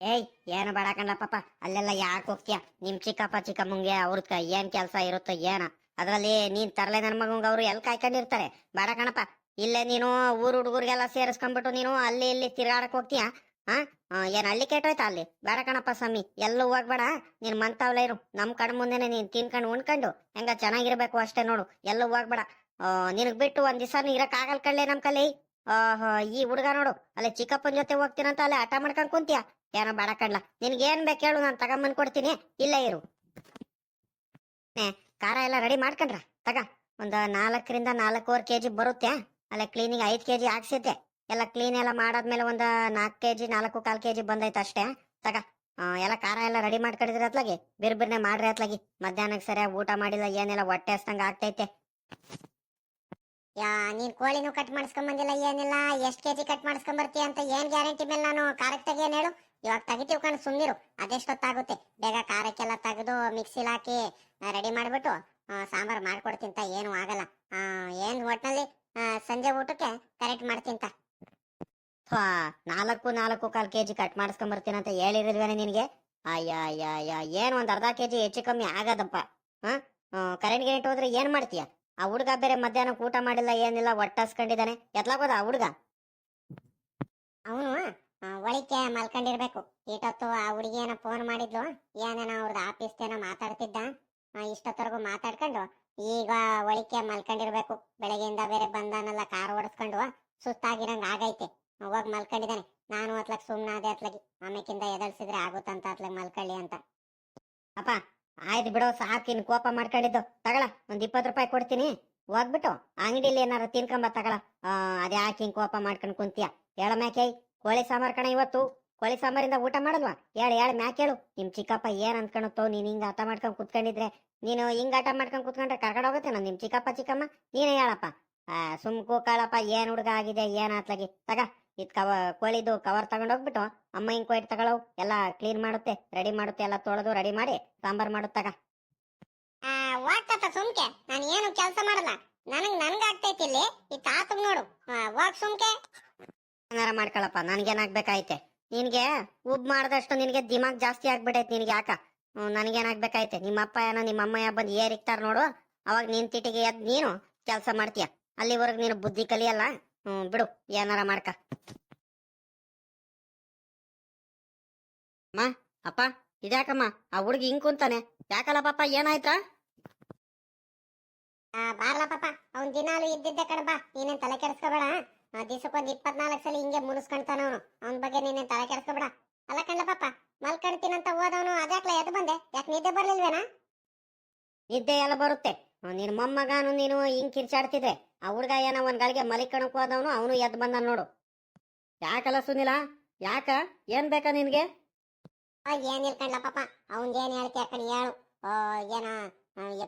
ಏಯ್, ಏನು ಬೇಡ ಕಣ್ಣ ಪಾಪ ಅಲ್ಲೆಲ್ಲ ಯಾಕೆ ಹೋಗ್ತೀಯ? ನಿಮ್ ಚಿಕ್ಕಪ್ಪ ಚಿಕ್ಕಮ್ಮಂಗೆ ಅವ್ರದ್ಕ ಏನ್ ಕೆಲಸ ಇರುತ್ತೋ ಏನ. ಅದರಲ್ಲಿ ನೀನ್ ತರಲೆ ನನ್ನ ಮಗಂಗೆ ಅವ್ರು ಎಲ್ ಕಾಯ್ಕೊಂಡಿರ್ತಾರೆ ಬೇಡ ಕಣಪ್ಪ. ಇಲ್ಲೇ ನೀನು ಊರ್ ಹುಡುಗರಿಗೆಲ್ಲ ಸೇರಿಸ್ಕೊಂಡ್ಬಿಟ್ಟು ನೀನು ಅಲ್ಲಿ ಇಲ್ಲಿ ತಿರ್ಗಾಡಕ್ ಹೋಗ್ತೀಯ? ಹಾ ಏನ್ ಅಲ್ಲಿ ಕೆಟ್ಟೋಯ್ತಾ ಅಲ್ಲಿ? ಬೇಡ ಕಣಪ್ಪ ಸ್ವಾಮಿ, ಎಲ್ಲೂ ಹೋಗ್ಬೇಡ. ನೀನ್ ಮಂತಾವ್ಲೆ ಇರು. ನಮ್ ಕಣ್ ಮುಂದೆನೆ ನೀನ್ ತಿನ್ಕೊಂಡು ಉಣ್ಕೊಂಡು. ಹೆಂಗ ಚೆನ್ನಾಗಿರ್ಬೇಕು ಅಷ್ಟೇ ನೋಡು. ಎಲ್ಲೂ ಹೋಗ್ಬೇಡ. ನಿನಗ್ ಬಿಟ್ಟು ಒಂದ್ ದಿವಸ ಇರಕ್ ಆಗಲ್ ಕಳ್ಳೆ ನಮ್ ಕಲಿ? ಈ ಹುಡುಗ ನೋಡು. ಅಲ್ಲೇ ಚಿಕ್ಕಪ್ಪನ ಜೊತೆ ಹೋಗ್ತೀನಂತ ಅಲ್ಲೇ ಆಟ ಮಾಡ್ಕೊಂಡ್ ಕುಂತೀಯ? ಏನೋ ಬೇಡ ಕಡ್ಲ ನಿನ್ಗೆ ಏನ್ ಬೇಕು ಹೇಳು, ನಾನ್ ತಗೊಂಬಂದ್ ಕೊಡ್ತೀನಿ. ಇಲ್ಲ ಇರು. ಖಾರ ಎಲ್ಲ ರೆಡಿ ಮಾಡ್ಕಂಡ್ರ? ತಗ. ಒಂದ್ ನಾಲ್ಕರಿಂದ ನಾಲ್ಕೂವರೆ ಕೆಜಿ ಬರುತ್ತೆ. ಅಲ್ಲ ಕ್ಲೀನಿಂಗ್ ಐದ್ ಕೆಜಿ ಹಾಕ್ಸಿದ್ದೆ. ಎಲ್ಲ ಕ್ಲೀನ್ ಎಲ್ಲ ಮಾಡಾದ್ಮೇಲೆ ಒಂದ್ ನಾಲ್ಕು ಕೆಜಿ, ನಾಲ್ಕು ಕಾಲ್ ಕೆಜಿ ಬಂದೈತೆ ಅಷ್ಟೇ. ತಗ ಎಲ್ಲ ಖಾರ ಎಲ್ಲ ರೆಡಿ ಮಾಡ್ಕೊಂಡಿದ್ರೆ ಅತ್ಲಾಗಿ? ಬಿರ್ ಬಿರ್ನೆ ಮಾಡ್ರಿ ಅತ್ಲಾಗಿ. ಮಧ್ಯಾಹ್ನಕ್ಕೆ ಸರಿಯಾಗಿ ಊಟ ಮಾಡಿಲ್ಲ, ಏನಿಲ್ಲ, ಹೊಟ್ಟೆ ಹಸ್ದಂಗ ಆಗ್ತೈತೆ.
ಯಾ, ನೀನ್ ಕೋಳಿನೂ ಕಟ್ ಮಾಡಿಸ್ಕೊಂಡ್ ಬಂದಿಲ್ಲ, ಏನಿಲ್ಲ, ಎಷ್ಟ್ ಕೆಜಿ ಕಟ್ ಮಾಡಿಸ್ಕೊಂಡ್ ಬರ್ತೀಯ ಅಂತ ಏನ್ ಗ್ಯಾರಂಟಿ ಮೇಲೆ ನಾನು ಖಾರಕ್ಕೆ ಏನ್ ಹೇಳು? ಇವಾಗ ತೆಗಿತೀವಿ ಕಣ್ ಸುಮ್ನಿರು ಅದೆಷ್ಟೊತ್ತಾಗುತ್ತೆ ಬೇಗ ಖಾರಕ್ಕೆಲ್ಲ ತೆಗೆದು ಮಿಕ್ಸಿಲ್ ಹಾಕಿ ರೆಡಿ ಮಾಡ್ಬಿಟ್ಟು ಸಾಂಬಾರ್ ಮಾಡ್ಕೊಡ್ತಿಂತ ಏನು ಆಗಲ್ಲ. ಏನ್ ಒಟ್ನಲ್ಲಿ ಸಂಜೆ ಊಟಕ್ಕೆ ಕರೆಕ್ಟ್
ಮಾಡ್ತೀನಿ ನಾಲ್ಕು ನಾಲ್ಕು ಕಾಲ್ ಕೆಜಿ ಕಟ್ ಮಾಡಿಸ್ಕೊಂಡ್ ಬರ್ತೀನಿ ಅಂತ ಹೇಳಿರಿದ್ವೇನೆ ನಿನ್ಗೆ? ಅಯ್ಯ ಅಯ್ಯ ಅಯ್ಯ ಏನ್ ಒಂದ್ ಅರ್ಧ ಕೆಜಿ ಹೆಚ್ಚು ಕಮ್ಮಿ ಆಗದಪ್ಪ ಹಾ? ಕರೆಂಟ್ ಗಿರೆಂಟ್ ಹೋದ್ರೆ ಏನ್ ಮಾಡ್ತೀಯ? ಆ ಹುಡ್ಗ ಬೇರೆ ಮಧ್ಯಾಹ್ನ ಊಟ ಮಾಡಿಲ್ಲ ಏನಿಲ್ಲ ಒಟ್ಟಾಸ್ಕೊಂಡಿದ್ದಾನೆ ಎತ್ಲಾಗೋದ ಆ ಹುಡ್ಗ?
ಅವನು ಒಳಿಕೆ ಮಲ್ಕೊಂಡಿರ್ಬೇಕು. ಇಷ್ಟೊತ್ತು ಆ ಹುಡುಗಿ ಫೋನ್ ಮಾಡಿದ್ಲು. ಏನೇನೋ ಅವ್ರದ್ದು ಆಫೀಸ್ ಏನೋ ಮಾತಾಡ್ತಿದ್ದ. ಆ, ಇಷ್ಟೊತ್ತವರೆಗೂ ಮಾತಾಡ್ಕೊಂಡು ಈಗ ಒಳಿಕೆ ಮಲ್ಕೊಂಡಿರ್ಬೇಕು. ಬೆಳಗ್ಗೆಯಿಂದ ಬೇರೆ ಬಂದಾನಲ್ಲ ಕಾರ್ ಓಡಿಸ್ಕೊಂಡು ಸುಸ್ತಾಗಿರಂಗ ಆಗೈತೆ. ಹೋಗಿ ಮಲ್ಕೊಂಡಿದ್ದಾನೆ. ನಾನು ಅತ್ಲಕ್ ಅದೇ ಅತ್ಲಗಿ. ಆಮೇಕಿಂದ ಎದಳ್ಸಿದ್ರೆ ಆಗುತ್ತಂತ ಅತ್ಲಗ್ ಮಲ್ಕೊಳ್ಳಿ ಅಂತ.
ಅಪ್ಪ, ಆಯ್ತು ಬಿಡೋ ಸಾಕಿನ್ ಕೋಪ ಮಾಡ್ಕೊಂಡಿದ್ದು. ತಗಳ, ಒಂದ್ ಇಪ್ಪತ್ತು ರೂಪಾಯಿ ಕೊಡ್ತೀನಿ. ಹೋಗ್ಬಿಟ್ಟು ಅಂಗಡಿಲಿ ಏನಾರ ತಿನ್ಕೊಂಬ ತಗಳ. ಅದೇ ಹಾಕಿ ಕೋಪ ಮಾಡ್ಕೊಂಡ್ ಕುಂತೀಯ. ಹೇಳ ಮ್ಯಾಕೆ, ಕೋಳಿ ಸಾಂಬಾರ್ ಕಣ ಇವತ್ತು. ಕೋಳಿ ಸಾಂಬಾರಿಂದ ಊಟ ಮಾಡಲ್ವಾ? ಹೇಳ ಹೇಳ ಮ್ಯಾಕ್ ಹೇಳು. ನಿಮ್ ಚಿಕ್ಕಪ್ಪ ಏನ್ ಅನ್ಕೊಳತ್ತೋ ನೀನ್ ಹಿಂಗ ಆಟ ಮಾಡ್ಕೊಂಡ್ ಕುತ್ಕೊಂಡಿದ್ರೆ. ನೀನು ಹಿಂಗ ಆಟ ಮಾಡ್ಕೊಂಡ್ ಕುತ್ಕೊಂಡ್ರೆ ಕರ್ಕೊಂಡು ಹೋಗುತ್ತೆ ನಾನು ನಿಮ್ ಚಿಕ್ಕಪ್ಪ ಚಿಕ್ಕಮ್ಮ? ನೀನೇ ಹೇಳಪ್ಪ. ಸುಮ್ ಕೂಕಾಳಪ್ಪ ಏನ್ ಹುಡುಗ ಆಗಿದೆ, ಏನ್ ಆತ್ಲಾಗಿ ತಗ. ಇದ್ ಕವ ಕೋಳಿದು ಕವರ್ ತಗೊಂಡ್ ಹೋಗ್ಬಿಟ್ಟು ಅಮ್ಮ ಹಿಂಗೆ ಕೊಯ್ಟ್ ತಗೊಳವು. ಎಲ್ಲ ಕ್ಲೀನ್ ಮಾಡುತ್ತೆ ರೆಡಿ ಮಾಡುತ್ತೆ ಎಲ್ಲ ತೊಳೆದು ರೆಡಿ ಮಾಡಿ ಸಾಂಬಾರ್ ಮಾಡುತ್ತಾಗ
ಆ ಹೋಗ್ತತ ಸುಮ್ಕೆ? ನಾನು ಏನು ಕೆಲಸ ಮಾಡಲ್ಲ. ನನಗ್ ನನ್ಗ ಆಗ್ತೈತಿ ಇಲ್ಲಿ. ಈ ತಾತಗ್ ನೋಡು. ಹೋಗ್ ಸುಮ್ಕೆ.
ಏನಾರ ಮಾಡ್ಕೊಳಪ್ಪ ನನ್ಗೇನಾಗ್ಬೇಕಾಯ್ತೆ? ನಿನ್ಗೆ ಉಬ್ ಮಾಡ್ದಷ್ಟು ನಿನ್ಗೆ ದಿಮಾಗ್ ಜಾಸ್ತಿ ಆಗ್ಬಿಟ್ಟೈತೆ ನಿನ್ಗೆ ಯಾಕ? ನನ್ಗೇನಾಗ್ಬೇಕಾಯ್ತೆ? ನಿಮ್ಮ ಅಪ್ಪ ಏನೋ ನಿಮ್ಮ ಅಮ್ಮ ಬಂದು ಏರಿಕ್ತಾರ ನೋಡು. ಅವಾಗ ನಿನ್ ತಿಟಿಗೆ ಎದ್ದು ನೀನು ಕೆಲಸ ಮಾಡ್ತೀಯ. ಅಲ್ಲಿವರೆಗೆ ನೀನು ಬುದ್ಧಿ ಕಲಿಯಲ್ಲ. ಹ್ಮ್ ಬಿಡು ಏನಾರ ಮಾಡ್ಕ. ಅಮ್ಮ ಅಪ್ಪ ಇದ್ಯಾಕಮ್ಮ? ಆ ಹುಡುಗಿ ಹಿಂಗ್ ಕುಂತಾನೆ. ಯಾಕಲ್ಲ ಪಾಪ ಏನಾಯ್ತಾ?
ಆ, ಬಾರ್ಲ ಪಾಪ ಅವ್ನ್ ದಿನಾಲು ಇದ್ದಿದ್ದೆ ಕಣ ಬಾ ನೀನೇನ್ ತಲೆ ಕೆಡಿಸ್ಕೋಬೇಡ ದಿವಸಕ್ಕೊಂದ್ ಇಪ್ಪತ್ನಾಲ್ಕು ಸಲ ಹಿಂಗೆ ಮುನಿಸ್ಕೊಂತಾನ ಅವನು. ಅವನ ಬಗ್ಗೆ ನೀನೇನ್ ತಲೆ ಕೆಡಿಸ್ಕೋಬೇಡ. ಅಲ್ಲ ಕಣ್ಲ ಪಾಪ ಮಲ್ಕಣ್ತೀನಂತ ಹೋದವನು ಅದ್ಯಾಕ್ಲ ಎದ್ದು ಬಂದೆ? ಯಾಕೆ ನಿದ್ದೆ ಬರ್ಲಿಲ್ವೇನಾ?
ನಿದ್ದೆ ಎಲ್ಲ ಬರುತ್ತೆ. ಹ್ಮ್, ನಿನ್ ಮೊಮ್ಮಗನು ನೀನು ಹಿಂಗ್ ಕಿರ್ಚಾಡ್ತಿದ್ರೆ ಆ ಹುಡುಗ ಏನೋ ಒಂದ್ ಗಳಿಗೆ ಮಲಿಕಣಕ್ ಹೋದವನು ಅವನು ಎದ್ದು ಬಂದ ನೋಡು. ಯಾಕಲ್ಲ ಸುನಿಲ? ಯಾಕ? ಏನ್ ಬೇಕಾ ನಿನ್ಗೆ?
ಏನ್ ಇಲ್ಕಂಡ್ಲ ಪಾಪ ಏನ್ ಹೇಳ್ತೀಯ ಕಣಿ ಹೇಳು. ಏನ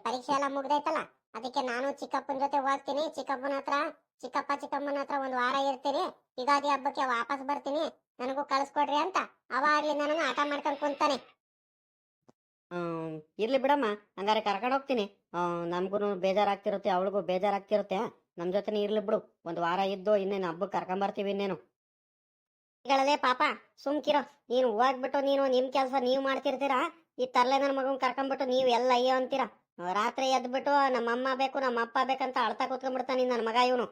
ಪರೀಕ್ಷೆ ಎಲ್ಲ ಮುಗ್ದೈತಲ್ಲ ಅದಕ್ಕೆ ನಾನು ಚಿಕ್ಕಪ್ಪನ ಜೊತೆ ಹೋಗ್ತೀನಿ. ಚಿಕ್ಕಪ್ಪನ ಹತ್ರ ಚಿಕ್ಕಪ್ಪ ಚಿಕ್ಕಮ್ಮನ ಹತ್ರ ಒಂದ್ ವಾರ ಇರ್ತೀನಿ. ಯುಗಾದಿ ಹಬ್ಬಕ್ಕೆ ವಾಪಸ್ ಬರ್ತೀನಿ. ನನಗೂ ಕಳ್ಸ್ಕೊಡ್ರಿ ಅಂತ. ಅವಾಗ್ಲಿ ನಾನು ಆಟ ಮಾಡ್ಕೊಂಡ್ ಕುಂತಾನೆ.
ಇರ್ಲಿ ಬಿಡಮ್ಮ. ಹಂಗಾರೆ ಕರ್ಕೊಂಡು ಹೋಗ್ತೀನಿ. ನಮ್ಗೂ ಬೇಜಾರಾಗ್ತಿರುತ್ತೆ, ಅವಳಿಗೂ ಬೇಜಾರಾಗ್ತಿರುತ್ತೆ. ನಮ್ಮ ಜೊತೆನೇ ಇರ್ಲಿ ಬಿಡು. ಒಂದು ವಾರ ಇದ್ದು ಇನ್ನೇನು ಹಬ್ಬಕ್ಕೆ ಕರ್ಕೊಂಬರ್ತೀವಿ ಇನ್ನೇನು. ಗಳೇ ಪಾಪ, ಸುಮ್ಕಿರೋ. ನೀನು ಹೋಗ್ಬಿಟ್ಟು ನೀನು ನಿಮ್ ಕೆಲಸ ನೀವು ಮಾಡ್ತಿರ್ತೀರಾ? ಈ ತರಲೆ ನನ್ನ ಮಗನ್ ಕರ್ಕೊಂಡ್ಬಿಟ್ಟು ನೀವು ಎಲ್ಲ ಅಯ್ಯೋ ಅಂತೀರಾ? ರಾತ್ರಿ ಎದ್ಬಿಟ್ಟು ನಮ್ಮ ಅಮ್ಮ ಬೇಕು ನಮ್ಮ ಅಪ್ಪ ಬೇಕಂತ ಅಳ್ತಾ ಕೂತ್ಕೊಂಡ್ಬಿಡ್ತಾನೆ ನನ್ನ ಮಗ ಇವನು.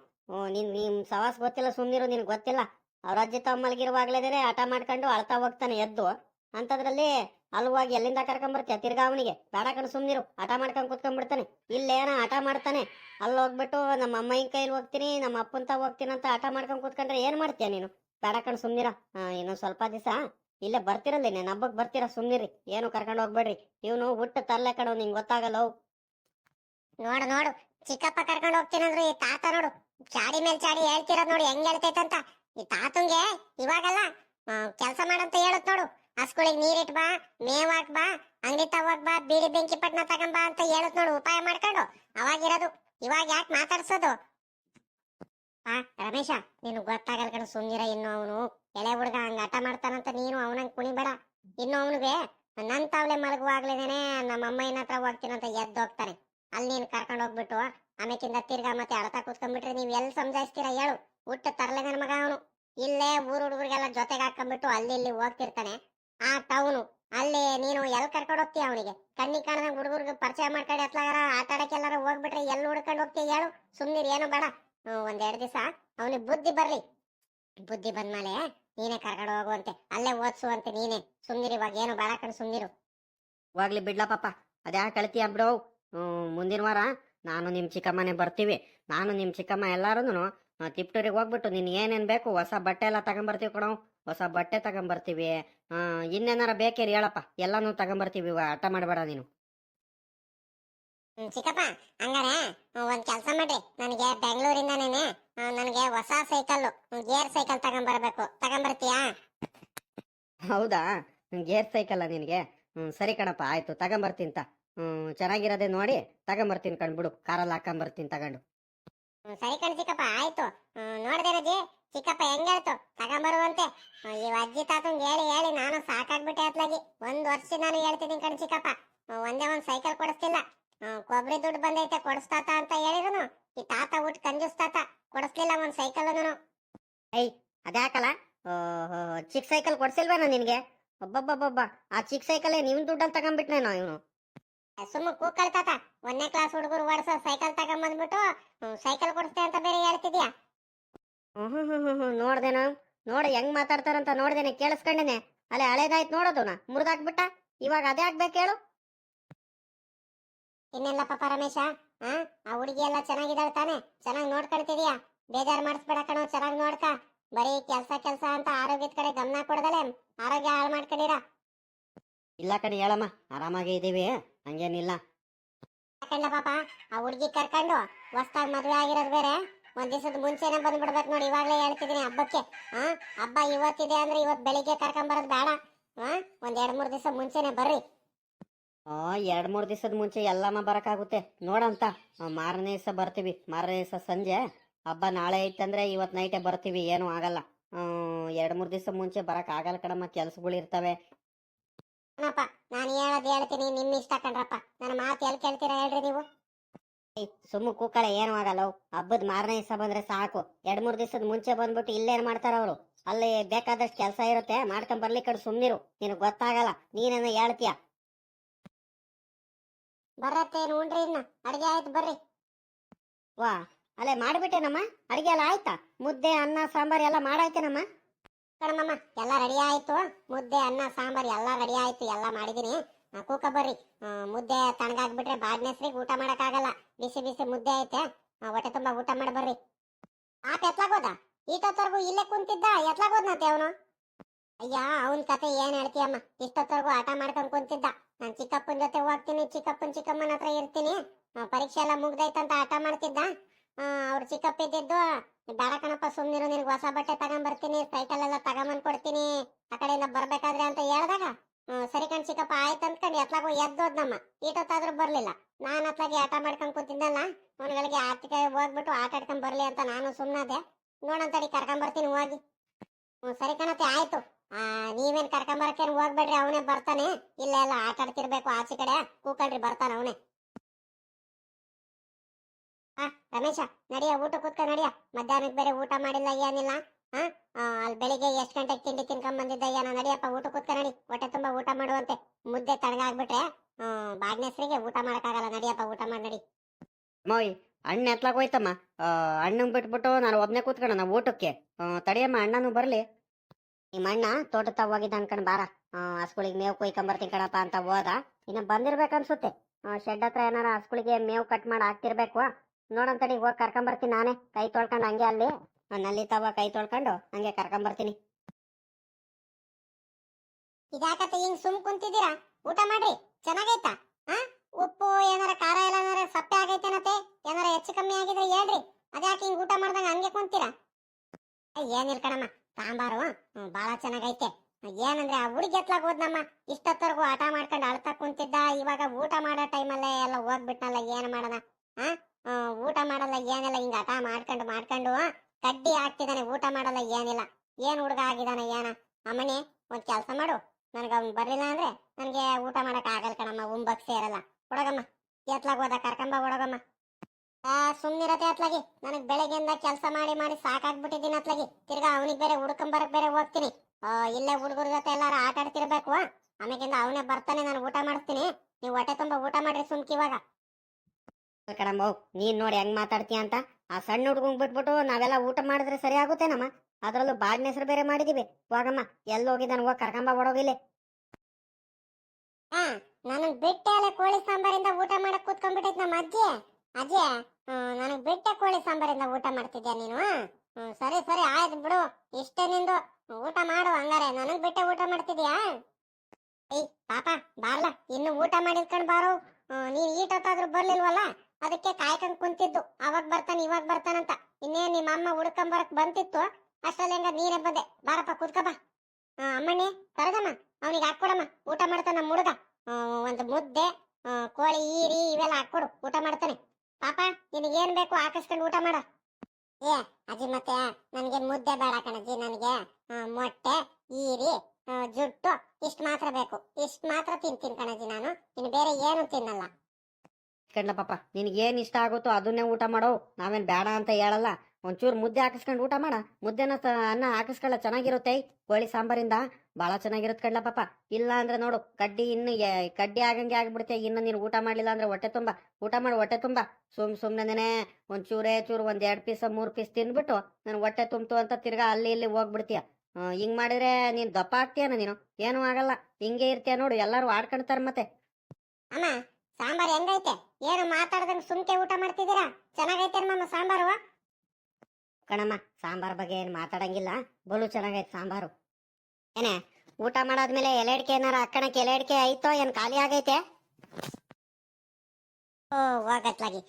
ನಿನ್, ನಿಮ್ ಸವಾಸ್ ಗೊತ್ತಿಲ್ಲ, ಸುಮ್ನಿರು, ನಿನ್ಗೆ ಗೊತ್ತಿಲ್ಲ. ಅವ್ರ ಅಜ್ಜಿ ತಮ್ಮ ಮಲಗಿರುವಾಗ್ಲೇನೆ ಆಟ ಮಾಡ್ಕೊಂಡು ಅಳ್ತಾ ಹೋಗ್ತಾನೆ ಎದ್ದು. ಅಂತದ್ರಲ್ಲಿ ಅಲ್ವಾಗಿ ಎಲ್ಲಿಂದ ಕರ್ಕೊಂಬರ್ತೀಯ? ತಿರ್ಗಾ ಅವನಿಗೆ. ಬೇಡ ಕಣ್ ಸುಮ್ನಿರು. ಆಟ ಮಾಡ್ಕೊಂಡ್ ಕುತ್ಕೊಂಡ್ಬಿಡ್ತಾನೆ ಇಲ್ಲೇನ ಆಟ ಮಾಡ್ತಾನೆ. ಅಲ್ಲಿ ಹೋಗ್ಬಿಟ್ಟು ನಮ್ಮ ಅಮ್ಮಯ್ಯನ ಕೈಲಿ ಹೋಗ್ತೀನಿ, ನಮ್ಮ ಅಪ್ಪಂತ ಹೋಗ್ತೀನಿ ಅಂತ ಆಟ ಮಾಡ್ಕೊಂಡ್ ಕುತ್ಕೊಂಡ್ರೆ ಏನ್ ಮಾಡ್ತೀಯ ನೀನು? ಬೇಡ ಕಣ್ ಸುಮ್ನಿರ. ಇನ್ನೊಂದ್ ಇನ್ನು ಸ್ವಲ್ಪ ದಿವಸ. ಇಲ್ಲೇ ಬರ್ತಿರಲ್ಲ, ನೀನು ಹಬ್ಬಕ್ ಬರ್ತೀರ, ಸುಮ್ನಿರಿ. ಏನು ಕರ್ಕೊಂಡು ಹೋಗ್ಬೇಡ್ರಿ. ಇವನು ಹುಟ್ಟ ತರ್ಲೆ ಕಣೋ, ನಿಂಗೆ ಗೊತ್ತಾಗಲ್ಲ.
ನೋಡು ನೋಡು. ಚಿಕ್ಕಪ್ಪ ಕರ್ಕೊಂಡು ಹೋಗ್ತೀನಂದ್ರು ಈ ತಾತ ನೋಡು. ಚಾಡಿ ಮೇಲ್ ಚಾಡಿ ಹೇಳ್ತಿರೋದ್ ನೋಡಿ. ಹೆಂಗ್ ಹೇಳ್ತೈತಂತ. ಈ ತಾತಂಗೆ ಇವಾಗಲ್ಲ ಕೆಲಸ ಮಾಡಂತ ಹೇಳುತ್ತ ನೋಡು. ಹಸ್ಗಳಿಗೆ ನೀರಿಟ್ ಬಾ, ಮೇವಾಕ್ ಬಾ, ಅಂಗಡಿ ತಗೋಕ್ ಬಾ, ಬೀಡಿ ಬೆಂಕಿ ಪಟ್ನ ತಗೊಂಬಾ ಅಂತ ಹೇಳುದ್ ನೋಡು, ಉಪಾಯ ಮಾಡ್ಕೊಂಡು. ಅವಾಗಿರೋದು ಇವಾಗ ಯಾಕೆ ಮಾತಾಡ್ಸೋದು? ಆ, ರಮೇಶ ನೀನು ಗೊತ್ತಾಗಲ್ ಕಣ, ಸುಮ್ನಿರ ಇನ್ನು ಅವನು. ಎಳೆ ಹುಡುಗ ಹಂಗ ಆಟ ಮಾಡ್ತಾನಂತ ನೀನು ಅವನಂಗ್ ಕುಣಿಬೇಡ. ಇನ್ನು ಅವನಿಗೆ ನನ್ ತಾವ್ಲೆ ಮಲಗುವಾಗ್ಲೇನೆ ನಮ್ಮ ಅಮ್ಮ ಅಮ್ಮನ ಹತ್ರ ಹೋಗ್ತೀನಂತ ಎದ್ದು ಹೋಗ್ತಾನೆ. ಅಲ್ಲಿ ನೀನು ಕರ್ಕೊಂಡು ಹೋಗ್ಬಿಟ್ಟು, ಆಮೇಕಿಂದ ತಿರ್ಗಾ ಮತ್ತೆ ಅಳತಾ ಕೂತ್ಕೊಂಡ್ಬಿಟ್ರೆ ನೀವು ಎಲ್ಲಿ ಸಮಜಾಯಿಸ್ತೀರಾ ಹೇಳು. ಹುಟ್ಟು ತರ್ಲೆ ನನ್ನ ಮಗ ಅವನು. ಇಲ್ಲೇ ಊರ್ ಹುಡುಗರಿಗೆಲ್ಲ ಜೊತೆಗೆ ಹಾಕೊಂಡ್ಬಿಟ್ಟು ಅಲ್ಲಿ ಇಲ್ಲಿ ಹೋಗ್ತಿರ್ತಾನೆ. ಆ ಟೌನು. ಅಲ್ಲಿ ನೀನು ಎಲ್ ಕರ್ಕೊಂಡು ಹೋಗ್ತೀಯ ಅವನಿಗೆ? ಕಣ್ಣಿ ಕಾಣದ ಹುಡುಗರ್ಗ ಪರಿಚಯ ಮಾಡ್ಕೊಂಡು ಎತ್ಲಾಗಾರ? ಆಟ ಆಡಕ್ಕೆಲ್ಲಾರ ಹೋಗ್ಬಿಟ್ರೆ ಎಲ್ಲಿ ಹುಡ್ಕೊಂಡು ಹೋಗ್ತೀಯ ಹೇಳು? ಸುಮ್ನಿರ್, ಏನು ಬೇಡ. ಒಂದೆರಡು ದಿವಸ ಅವನಿಗೆ ಬುದ್ಧಿ ಬರ್ಲಿ. ಬುದ್ಧಿ ಬಂದ್ಮೇಲೆ ನೀನೇ ಕರ್ಕೊಂಡು ಹೋಗುವಂತೆ ಅಲ್ಲೇ ಓದ್ಸುವಂತೆ ನೀನೇ. ಸುಮ್ನಿರು, ಇವಾಗ ಏನು ಬೇಡ ಕಣ್, ಸುಮ್ನಿರು.
ಹೋಗ್ಲಿ ಬಿಡ್ಲ ಪಾಪ. ಅದ್ಯಾ ಕಳ್ತೀಯ ಬಿಡು ಮುಂದಿನ ವಾರ ನಾನು ನಿಮ್ಮ ಚಿಕ್ಕಮ್ಮನೆ ಬರ್ತೀವಿ. ನಾನು ನಿಮ್ಮ ಚಿಕ್ಕಮ್ಮ ಎಲ್ಲಾರು ತಿಪ್ಟೂರಿಗೆ ಹೋಗ್ಬಿಟ್ಟು ನಿನ್ ಏನೇನ್ ಬೇಕು, ಹೊಸ ಬಟ್ಟೆ ಎಲ್ಲ ತಗೊಂಡ್ಬರ್ತೀವಿ ಕಣೋ. ಹೊಸ ಬಟ್ಟೆ ತಗೊಂಬರ್ತೀವಿ. ಇನ್ನೇನಾರ ಬೇಕೇರಿ ಹೇಳಪ್ಪ. ಎಲ್ಲಾನು ತಗೊಂಬರ್ತೀವಿ. ಇವ ಆಟ ಮಾಡಬೇಡ ನೀನು.
ಚಿಕ್ಕಪ್ಪ ಹಂಗಾರೆ ಒಂದ್ ಕೆಲ್ಸ ಮಾಡ್ರಿ. ನನಗೆ ಬೆಂಗಳೂರಿಂದನೇ ನನಗೆ ಹೊಸ ಸೈಕಲ್ ಗೇರ್ ಸೈಕಲ್ ತಗೊಂಬರ್ಬೇಕು. ತಗೊಂಬರ್ತೀಯಾ?
ಹೌದಾ? ಗೇರ್ ಸೈಕಲ್ ನಿನಗೆ? ಹ್ಮ್ ಸರಿ ಕಣಪ್ಪ ಆಯ್ತು ತಗೊಂಬರ್ತೀನಿ ತ. ಹ್ಮ್ ಚೆನ್ನಾಗಿರೋದೇ ನೋಡಿ ತಗೊಂಬರ್ತೀನಿ ಕಣ್ಬಿಡು ಕಾರಲ್ಲಿ ಹಾಕೊಂಬರ್ತೀನಿ ತಗೊಂಡು.
ಸರಿ ಕಣ್ ಚಿಕ್ಕಪ್ಪ ಆಯ್ತು. ನೋಡ್ದೆ ರಜಿ ಚಿಕ್ಕಪ್ಪ ಹೆಂಗ್ ಹೇಳ್ತು ತಗೊಂಬರುವಂತೆ ಹ್ಮ್, ಈ ಅಜ್ಜಿ ತಾತಂಗ್ ಹೇಳಿ ಹೇಳಿ ನಾನು ಸಾಕಾಗ್ಬಿಟ್ಟೆ ಅತ್ಲಾಗಿ ಒಂದ್ ವರ್ಷ ನಾನು ಹೇಳ್ತಿದ್ದೀನಿ ಕಣ್ ಚಿಕ್ಕಪ್ಪ ಹ್ಮ್, ಒಂದೇ ಒಂದ್ ಸೈಕಲ್ ಕೊಡಿಸ್ತಿಲ್ಲ ಹ್ಮ್, ಕೊಬ್ರಿ ದುಡ್ಡು ಬಂದೈತೆ ಕೊಡಿಸ್ತಾತ ಅಂತ ಹೇಳಿದ್ರು ಈ ತಾತ ಊಟ ಕಂಜೂಸ್ ತಾತ ಕೊಡಿಸ್ಲಿಲ್ಲ ಒಂದ್ ಸೈಕಲ್
ಅದ್ಯಾಕಲ್ಲ ಓಹೋ ಚಿಕ್ಕ ಸೈಕಲ್ ನಾನು ನಿನಗೆ? ಒಬ್ಬೊಬ್ಬೊಬ್ಬ ಆ ಚಿಕ್ಕ ಸೈಕಲ್ ನಿಮ್ ದುಡ್ಡಲ್ಲಿ ತಗೊಂಡ್ಬಿಟ್ನೇನೋ ಇವನು.
ಸುಮ್ಮ ಕೂಕಲ್ ತಾತ ಒಂದನೇ ಕ್ಲಾಸ್ ಹುಡುಗರು ಓಡಿಸೋ ಸೈಕಲ್ ತಗೊಂಬಂದ್ಬಿಟ್ಟು ಸೈಕಲ್ ಕೊಡಿಸ್ತೆ ಅಂತ ಬೇರೆ ಹೇಳ್ತಿದ್ಯಾ?
ಹ್ಞೂ ಹ್ಞೂ ಹ್ಞೂ ಹ್ಮ್ ನೋಡ್ದೇನ ನೋಡ ಹೆಂಗ್ ಮಾತಾಡ್ತಾರಂತ ನೋಡ್ದೇನೆ ಕೇಳಿಸ್ಕೊಂಡೇನೆ. ಅಲ್ಲೇ ಹಳೇದಾಯ್ತು ನೋಡೋದು ನಾ ಮುರಿದಾಕ್ಬಿಟ್ಟ ಇವಾಗ ಅದೇ ಆಗ್ಬೇಕು ಹೇಳು.
ಇನ್ನೆಲ್ಲ ಪಾಪ ರಮೇಶ ಆ ಆ ಹುಡುಗಿ ಎಲ್ಲ ಚೆನ್ನಾಗಿದ್ದಾಳೆ ತಾನೆ? ಚೆನ್ನಾಗಿ ನೋಡ್ಕೊಳ್ತಿದ್ಯಾ? ಬೇಜಾರ್ ಮಾಡಿಸ್ಬೇಡ ಕಣೋ ಚೆನ್ನಾಗಿ ನೋಡ್ಕ. ಬರೀ ಕೆಲಸ ಕೆಲಸ ಅಂತ ಆರೋಗ್ಯದ ಕಡೆ ಗಮನ ಕೊಡದಲೆ ಆರೋಗ್ಯ ಹಾಳು ಮಾಡ್ಕೊಂಡಿರ?
ಇಲ್ಲ ಕಣಿ ಹೇಳಮ್ಮ ಆರಾಮಾಗಿ ಇದೀವಿ ಹಂಗೇನಿಲ್ಲ.
ಕಂಡ ಪಾಪ ಆ ಹುಡುಗಿ ಕರ್ಕೊಂಡು ಹೊಸ್ದಾಗಿ ಮದುವೆ ಆಗಿರೋದು ಬೇರೆ. ಒಂದ್ ದಿವಸದ ಮುಂಚೆನೆ ಬಂದ್ಬಿಡ್ಬೇಕು ನೋಡಿ ಇವಾಗ್ಲೇ ಹೇಳ್ತಿದೀನಿ ಹಬ್ಬಕ್ಕೆ. ಹಾ ಹಬ್ಬ ಇವತ್ತಿದೆ ಅಂದ್ರೆ ಇವತ್ ಬೆಳಿಗ್ಗೆ ಕರ್ಕೊಂಡ್ ಬರೋದು ಬೇಡ. ಆ ಒಂದ್ ಎರಡ್ ಮೂರ್ ದಿವಸ ಮುಂಚೆನೆ ಬರ್ರಿ.
ಆ ಎರಡ್ ಮೂರ್ ದಿವಸದ ಮುಂಚೆ ಎಲ್ಲಮ್ಮ ಬರಕಾಗುತ್ತೆ ನೋಡಂತ ಮಾರನೇ ದಿವಸ ಬರ್ತೀವಿ ಮಾರನೇ ದಿವಸ ಸಂಜೆ. ಹಬ್ಬ ನಾಳೆ ಐತಂದ್ರೆ ಇವತ್ ನೈಟೇ ಬರ್ತೀವಿ ಏನೂ ಆಗಲ್ಲ. ಎರಡು ಮೂರ್ ದಿವಸ ಮುಂಚೆ ಬರಕ್ ಆಗಲ್ಲ ಕಣಮ್ಮ ಕೆಲ್ಸಗಳು ಇರ್ತವೆ.
ಏನಪ್ಪ ನಾನು ಹೇಳೋದು ಹೇಳ್ತೀನಿ ನಿಮ್ಮ ಇಷ್ಟ ಕಣ್ರಪ್ಪ. ನನ್ನ ಮಾತು ಎಲ್ಲಿ ಕೇಳ್ತೀರಾ ಹೇಳ್ರಿ ನೀವು.
ಸುಮ್ಮ ಕೂಕಳೆ ಏನು ಆಗಲ್ಲ. ಹಬ್ಬದ ಮಾರನೇ ದಿವಸ ಬಂದ್ರೆ ಸಾಕು. ಎರಡ್ ಮೂರ್ ದಿವಸದ ಮುಂಚೆ ಬಂದ್ಬಿಟ್ಟು ಇಲ್ಲೇನ್ ಮಾಡ್ತಾರ ಅವರು? ಅಲ್ಲಿ ಬೇಕಾದಷ್ಟು ಕೆಲಸ ಇರುತ್ತೆ ಮಾಡ್ಕೊಂಡ್ ಬರ್ಲಿ ಕಡೆ ಸುಮ್ನಿರು. ನಿನ್ ಗೊತ್ತಾಗಲ್ಲ ನೀನೇನ ಹೇಳ್ತೀಯ.
ಬರತ್ತೆ ನೋಡ್ರಿ ಇನ್ನ? ಅಡ್ಗೆ ಆಯ್ತು ಬರ್ರಿ.
ವಾ. ಅಲ್ಲೇ ಮಾಡಿಬಿಟ್ಟೇನಮ್ಮ? ಅಡಿಗೆ ಎಲ್ಲ ಆಯ್ತಾ? ಮುದ್ದೆ, ಅನ್ನ, ಸಾಂಬಾರ್ ಎಲ್ಲ ಮಾಡಾಯ್ತೇನಮ್ಮ?
ಕಣಮ್ಮ ಎಲ್ಲ ರೆಡಿ ಆಯ್ತು. ಮುದ್ದೆ, ಅನ್ನ, ಸಾಂಬಾರ್ ಎಲ್ಲ ರೆಡಿ ಆಯ್ತು. ಎಲ್ಲ ಮಾಡಿದೀನಿ. ಕೂಕ ಬರ್ರಿ. ಮುದ್ದೆ ತಣ್ಣಗಾಗ್ಬಿಟ್ರೆ ಬಾಡ್ನೆಸ್ರಿಗೆ ಊಟ ಮಾಡಕ್ಕಾಗಲ್ಲ. ಬಿಸಿ ಬಿಸಿ ಮುದ್ದೆ ಐತೆ. ಹೊಟ್ಟೆ ತುಂಬಾ ಊಟ ಮಾಡಿ ಬರ್ರಿ. ಆತ ಎತ್ಲಾಗೋದ? ಈಟೊತ್ತವರೆಗೂ ಇಲ್ಲೇ ಕುಂತಿದ್ದ? ಎತ್ಲಾಗೋದ್ನಂತೆ ಅವನು? ಅಯ್ಯ, ಅವನ್ ಕತೆ ಏನ್ ಹೇಳ್ತೀಯಮ್ಮ? ಇಷ್ಟೊತ್ತವರೆಗೂ ಆಟ ಮಾಡ್ಕೊಂಡ್ ಕುಂತಿದ್ದ. ನಾನ್ ಚಿಕ್ಕಪ್ಪನ ಜೊತೆ ಹೋಗ್ತೀನಿ. ಚಿಕ್ಕಪ್ಪನ್ ಚಿಕ್ಕಮ್ಮನ ಹತ್ರ ಇರ್ತೀನಿ. ಪರೀಕ್ಷೆ ಎಲ್ಲ ಮುಗ್ದೈತಂತ ಆಟ ಮಾಡ್ತಿದ್ದ. ಅವ್ರ ಚಿಕ್ಕಪ್ಪ ಇದ್ದಿದ್ದು ಬೇಡ ಕಣಪ್ಪ ಸುಮ್ನಿರು ನಿನ್ಗೆ ಹೊಸ ಬಟ್ಟೆ ತಗೊಂಬರ್ತೀನಿ ಸೈಕಲ್ ಎಲ್ಲ ತಗೊಂಬಂದ್ ಕೊಡ್ತೀನಿ ಆ ಕಡೆಯಿಂದ ಬರ್ಬೇಕಾದ್ರೆ ಅಂತ ಹೇಳ್ದಾಗ ಸರಿ ಕಣ್ ಚಿಕ್ಕಪ್ಪ ಆಯ್ತು ಅಂದ್ಕೊಂಡು ಎತ್ಲಾಗೋ ಎದ್ದೋದ್ನಮ್ಮ. ಈಟೊತ್ತಾದ್ರೂ ಬರ್ಲಿಲ್ಲ. ನಾನ್ ಅತ್ಲಾಗಿ ಆಟ ಮಾಡ್ಕೊಂಡ್ ಕೂತಿದ್ದಲ್ಲ ಅವನುಗಳಿಗೆ ಆರ್ಥಿಕ ಹೋಗ್ಬಿಟ್ಟು ಆಟ ಆಡ್ಕೊಂಡ್ ಬರ್ಲಿ ಅಂತ ನಾನು ಸುಮ್ನಾದೆ ನೋಡಂತಡಿ ಕರ್ಕೊಂಬರ್ತೀನಿ ಹೋಗಿ. ಹ್ಮ್, ಸರಿ ಕಣತೆ ಆಯ್ತು. ಆ ನೀವೇನ್ ಕರ್ಕೊಂಬರಕ್ಕೇನು ಹೋಗ್ಬೇಡ್ರಿ ಅವನೇ ಬರ್ತಾನೆ. ಇಲ್ಲ ಎಲ್ಲ ಆಟ ಆಡ್ತಿರ್ಬೇಕು ಆಚೆ ಕಡೆ ಕೂಕಳ್ರಿ ಬರ್ತಾನ ಅವನೇ. ಆ, ರಮೇಶ, ನಡಿಯ ಊಟ ಕೂತ್ಕ, ನಡಿಯ. ಮಧ್ಯಾಹ್ನಕ್ಕೆ ಬೇರೆ ಊಟ ಮಾಡಿಲ್ಲ, ಏನಿಲ್ಲ. ಹಾ ಅಲ್ಲಿ ಬೆಳಿಗ್ಗೆ ಎಷ್ಟು ಗಂಟೆಗೆ ತಿಂಡಿ ತಿನ್ಕೊಂಡ್ ಬಂದಿದ್ದ, ಏನೋ. ನಡಿಯಪ್ಪ, ಊಟ ಕೂತ್ಕ, ನಡಿ. ಹೊಟ್ಟೆ ತುಂಬಾ ಊಟ ಮಾಡುವಂತೆ. ಮುದ್ದೆ ತಣ್ಣಗಾಗ್ಬಿಟ್ರೆ ಬಾಗ್ನೆಸ್ರಿಗೆ ಊಟ ಮಾಡಕ್ಕಾಗಲ್ಲ. ನಡಿಯಪ್ಪ, ಊಟ ಮಾಡಿ, ನಡಿ.
ಮೋಯ್, ಅಣ್ಣ ಎತ್ಲಾಗ ಹೋಯ್ತಮ್ಮ. ಅಣ್ಣಂಗ್ ಬಿಟ್ಬಿಟ್ಟು ನಾನು ಒಬ್ನೇ ಕೂತ್ಕೊಂಡ ನಾವು ಊಟಕ್ಕೆ. ತಡಿಯಮ್ಮ, ಅಣ್ಣನು ಬರ್ಲಿ. ನಿಮ್ಮ ಅಣ್ಣ ತೋಟ ತಾವ್ ಹೋಗಿದ್ದ ಅನ್ಕೊಂಡ್ ಬಾರ. ಹಸ್ಗಳಿಗೆ ಮೇವು ಕೊಯ್ಕೊಂಬರ್ತೀನಿ ಕಣಪ್ಪ ಅಂತ ಹೋದ. ಇನ್ನು ಬಂದಿರ್ಬೇಕನ್ಸುತ್ತೆ ಶೆಡ್ ಹತ್ರ ಏನಾರ ಹಸ್ಗಳಿಗೆ ಮೇವು ಕಟ್ ಮಾಡಿ ಹಾಕ್ತಿರ್ಬೇಕು. ನೋಡಂತಡಿ ಹೋಗಿ ಕರ್ಕೊಂಬರ್ತೀನಿ ನಾನೇ. ಕೈ ತೊಳ್ಕೊಂಡು ಹಂಗೆ ಅಲ್ಲಿ ಆ, ನಲ್ಲಿ ತವ ಕೈ ತೊಳ್ಕೊಂಡು ಹಂಗೆ ಕರ್ಕೊಂಬರ್ತೀನಿ
ಇದಾಕತ್ತೆ ಹಿಂಗ್ ಸುಮ್ ಕುಂತಿದ್ದೀರಾ? ಊಟ ಮಾಡ್ರಿ ಚೆನ್ನಾಗೈತಾ? ಹಾ ಉಪ್ಪು ಏನಾರ ಖಾರ ಎಲ್ಲ ಏನಾರ ಸಪ್ಪೆ ಆಗೈತೇನತ್ತೆ ಏನಾರ ಹೆಚ್ಚು ಕಮ್ಮಿ ಆಗಿದ್ರೆ ಹೇಳ್ರಿ ಅದ್ಯಾಕೆ ಹಿಂಗ್ ಊಟ ಮಾಡ್ದಂಗ ಹಂಗೆ ಕುಂತೀರಾ? ಏನಿಲ್ಲ ಕಣಮ್ಮ ಸಾಂಬಾರು ಬಾಳ ಚೆನ್ನಾಗೈತೆ. ಏನಂದ್ರೆ ಆ ಹುಡುಗಿ ಎತ್ಲಾಗ ಹೋದ್ನಮ್ಮ ಇಷ್ಟೊತ್ತವರೆಗೂ ಆಟ ಮಾಡ್ಕೊಂಡು ಅಳ್ತಾ ಕುಂತಿದ್ದ ಇವಾಗ ಊಟ ಮಾಡೋ ಟೈಮಲ್ಲೇ ಎಲ್ಲ ಹೋಗ್ಬಿಟ್ನಲ್ಲ ಏನ್ ಮಾಡೋಣ? ಹಾ ಆ, ಊಟ ಮಾಡಲ್ಲ, ಏನಿಲ್ಲ, ಹಿಂಗ ಹಠ ಮಾಡ್ಕೊಂಡು ಮಾಡ್ಕೊಂಡು ಕಡ್ಡಿ ಹಾಕ್ತಿದ್ದಾನೆ, ಊಟ ಮಾಡಲ್ಲ, ಏನಿಲ್ಲ. ಏನ್ ಹುಡುಗ ಆಗಿದಾನೆ ಏನ? ಅಮ್ಮನಿ, ಒಂದ್ ಕೆಲ್ಸ ಮಾಡು. ನನ್ಗ ಅವ್ನ್ ಬರ್ಲಿಲ್ಲ ಅಂದ್ರೆ ನನ್ಗೆ ಊಟ ಮಾಡಕ್ ಆಗಲ್ಲ ಕಣಮ್ಮ, ಉಂಬಕ್ ಸೇರಲ್ಲ. ಹುಡುಗಮ್ಮ, ಎತ್ಲಾಗ ಹೋದ, ಕರ್ಕಂಬ ಹುಡುಗಮ್ಮ. ಆ ಸುಮ್ನಿರತ್ತೆ ಅತ್ಲಾಗಿ. ನನಗ್ ಬೆಳಗ್ಗೆಯಿಂದ ಕೆಲಸ ಮಾಡಿ ಮಾಡಿ ಸಾಕಾಗ್ಬಿಟ್ಟಿದ್ದೀನಿ ಅತ್ಲಾಗಿ. ತಿರ್ಗಾ ಅವನಿಗೆ ಬೇರೆ ಹುಡ್ಕೊಂಬರಕ್ ಬೇರೆ ಹೋಗ್ತೀನಿ. ಇಲ್ಲೇ ಹುಡುಗರ ಜೊತೆ ಎಲ್ಲಾರ ಆಟ ಆಡ್ತಿರ್ಬೇಕು ಆಮೇಗಿಂದ ಅವನೇ ಬರ್ತಾನೆ, ನಾನು ಊಟ ಮಾಡಿಸ್ತೀನಿ. ನೀವು ಹೊಟ್ಟೆ ತುಂಬಾ ಊಟ ಮಾಡ್ರಿ ಸುಮ್ಕಿ ಇವಾಗ.
ಕಣಮ್ಮ ನೀನ್ ನೋಡಿ ಹೆಂಗ್ ಮಾತಾಡ್ತೀಯ ಅಂತ? ಆ ಸಣ್ಣ ಹುಡುಗಂಗ್ ಬಿಟ್ಬಿಟ್ಟು ನಾವೆಲ್ಲ ಊಟ ಮಾಡಿದ್ರೆ ಸರಿ ಆಗುತ್ತೇನಮ್ಮ? ಅದ್ರಲ್ಲೂ ಬಾಡಿನ ಹೆಸರು ಬೇರೆ ಮಾಡಿದೀವಿ. ಹೋಗಮ್ಮ, ಎಲ್ಲಿ ಹೋಗಿದ್ದಾನ ಹೋಗಿ ಕರ್ಕೊಂಬ
ಓಡೋಗಿಲ್ಲ. ನನಗ್ ಬಿಟ್ಟೆ ಅಲ್ಲೇ ಕೋಳಿ ಸಾಂಬಾರಿಂದ ಊಟ ಮಾಡಕ್ ಕೂತ್ಕೊಂಡ್ಬಿಟ್ಟೈತ್ ನಮ್ಮ ಅಜ್ಜಿ. ಅಜ್ಜಿ ನನಗ್ ಬಿಟ್ಟೆ ಕೋಳಿ ಸಾಂಬಾರಿಂದ ಊಟ ಮಾಡ್ತಿದ್ಯಾ ನೀನು ಸರಿ ಸರಿ, ಆಯ್ತು ಬಿಡು. ಇಷ್ಟೇ ನಿಂದು. ಊಟ ಮಾಡು ಹಂಗಾರೆ. ನನಗ್ ಬಿಟ್ಟೆ ಊಟ ಮಾಡ್ತಿದ್ಯಾ? ಏಯ್, ಪಾಪ, ಬಾರ್ಲ. ಇನ್ನು ಊಟ ಮಾಡಿದ್ಕೊಂಡ್ ಬಾರು. ನೀನ್ ಈಟೊತ್ತಾದ್ರೂ ಬರ್ಲಿಲ್ವಲ್ಲ? ಅದಕ್ಕೆ ಕಾಯ್ಕೊಂಡ್ ಕುಂತಿದ್ದು. ಅವಾಗ ಬರ್ತಾನೆ ಇವಾಗ ಬರ್ತಾನಂತ ಇನ್ನೇನ್ ನಿಮ್ಮ ಅಮ್ಮ ಹುಡ್ಕೊಂಬರಕ್ ಬಂತಿತ್ತು ಅಷ್ಟರಲ್ಲಿ ಹೆಂಗ ನೀನೇ ಬಂದೆ. ಬಾರಪ್ಪ ಕೂತ್ಕ ಬಾ. ಆ, ಅಮ್ಮಣ್ಣಿ ಕರೆದಮ್ಮ. ಅವನಿಗೆ ಹಾಕೊಡಮ್ಮ ಊಟ ಮಾಡ್ತಾನ ನಮ್ಮ ಹುಡುಗ. ಒಂದು ಮುದ್ದೆ ಕೋಳಿ ಈರಿ ಇವೆಲ್ಲ ಹಾಕೊಡು ಊಟ ಮಾಡ್ತಾನೆ. ಪಾಪ ನಿನಗೇನ್ ಬೇಕು ಹಾಕಿಸ್ಕೊಂಡು ಊಟ ಮಾಡ. ಏ ಅಜ್ಜಿ ಮತ್ತೆ ನನಗೆ ಮುದ್ದೆ ಬೇಡ ಕಣಜ್ಜಿ ನನಗೆ ಮೊಟ್ಟೆ ಈರಿ ಜುಟ್ಟು ಇಷ್ಟು ಮಾತ್ರ ಬೇಕು. ಇಷ್ಟು ಮಾತ್ರ ತಿಂತೀನಿ ಕಣಜ್ಜಿ ನಾನು. ಇನ್ನು ಬೇರೆ ಏನು ತಿನ್ನಲ್ಲ.
ಕಂಡ್ಲ ಪಾಪ, ನಿನಗೆ ಏನ್ ಇಷ್ಟ ಆಗುತ್ತೋ ಅದನ್ನೇ ಊಟ ಮಾಡೋ. ನಾವೇನು ಬೇಡ ಅಂತ ಹೇಳಲ್ಲ. ಒಂಚೂರು ಮುದ್ದೆ ಹಾಕಿಸ್ಕೊಂಡು ಊಟ ಮಾಡ. ಮುದ್ದೆನ ಅನ್ನ ಹಾಕಿಸ್ಕೊಳ್ಳ ಚೆನ್ನಾಗಿರುತ್ತೆ ಕೋಳಿ ಸಾಂಬಾರಿಂದ. ಭಾಳ ಚೆನ್ನಾಗಿರುತ್ತೆ ಕಡ್ಲ ಪಾಪ. ಇಲ್ಲ ಅಂದ್ರೆ ನೋಡು, ಕಡ್ಡಿ ಇನ್ನು ಕಡ್ಡಿ ಆಗಂಗೆ ಆಗ್ಬಿಡುತ್ತೆ ಇನ್ನು ನೀನು ಊಟ ಮಾಡಲಿಲ್ಲ ಅಂದ್ರೆ ಹೊಟ್ಟೆ ತುಂಬ. ಊಟ ಮಾಡಿ, ಹೊಟ್ಟೆ ತುಂಬ. ಸುಮ್ ಸುಮ್ಮನೆ ಒಂಚೂರೇ, ಚೂರೇ ಒಂದ್ ಎರಡ್ ಪೀಸ್, ಮೂರು ಪೀಸ್ ತಿಂದ್ಬಿಟ್ಟು ನಾನು ಹೊಟ್ಟೆ ತುಂಬ್ತು ಅಂತ ತಿರ್ಗಾ ಅಲ್ಲಿ ಇಲ್ಲಿ ಹೋಗ್ಬಿಡ್ತೀಯ. ಹಿಂಗ್ ಮಾಡಿದ್ರೆ ನೀನ್ ದಪ್ಪ ಆಗ್ತೀಯನ ನೀನು? ಏನೂ ಆಗಲ್ಲ. ಹಿಂಗೆ ಇರ್ತೀಯ ನೋಡು, ಎಲ್ಲರೂ ಆಡ್ಕೊಂತಾರ ಮತ್ತೆ.
ಅಮ್ಮ, ಸಾಂಬಾರ್ ಹೆಂಗೈತೆ? ಏನು ಮಾತಾಡ್ದಂಗ್ ಸುಮ್ಕೆ ಊಟ ಮಾಡ್ತಿದ್ದೀರಾ? ಚೆನ್ನಾಗೈತೆ ಅಮ್ಮ ಸಾಂಬಾರು?
ಕಣಮ್ಮ, ಸಾಂಬಾರ್ ಬಗ್ಗೆ ಏನು ಮಾತಾಡಂಗಿಲ್ಲ. ಬಲು ಚೆನ್ನಾಗೈತೆ ಸಾಂಬಾರು. ಏನೇ, ಊಟ ಮಾಡಾದ್ಮೇಲೆ ಎಲೆ ಅಡಿಕೆ ಏನಾರ ಅಕ್ಕಣಕ್ಕೆ ಎಲೆ ಅಡಿಕೆ ಐತೋ ಏನು ಖಾಲಿ ಆಗೈತೆ?
ಓ, ಹೋಗತ್ಲಾಗಿ.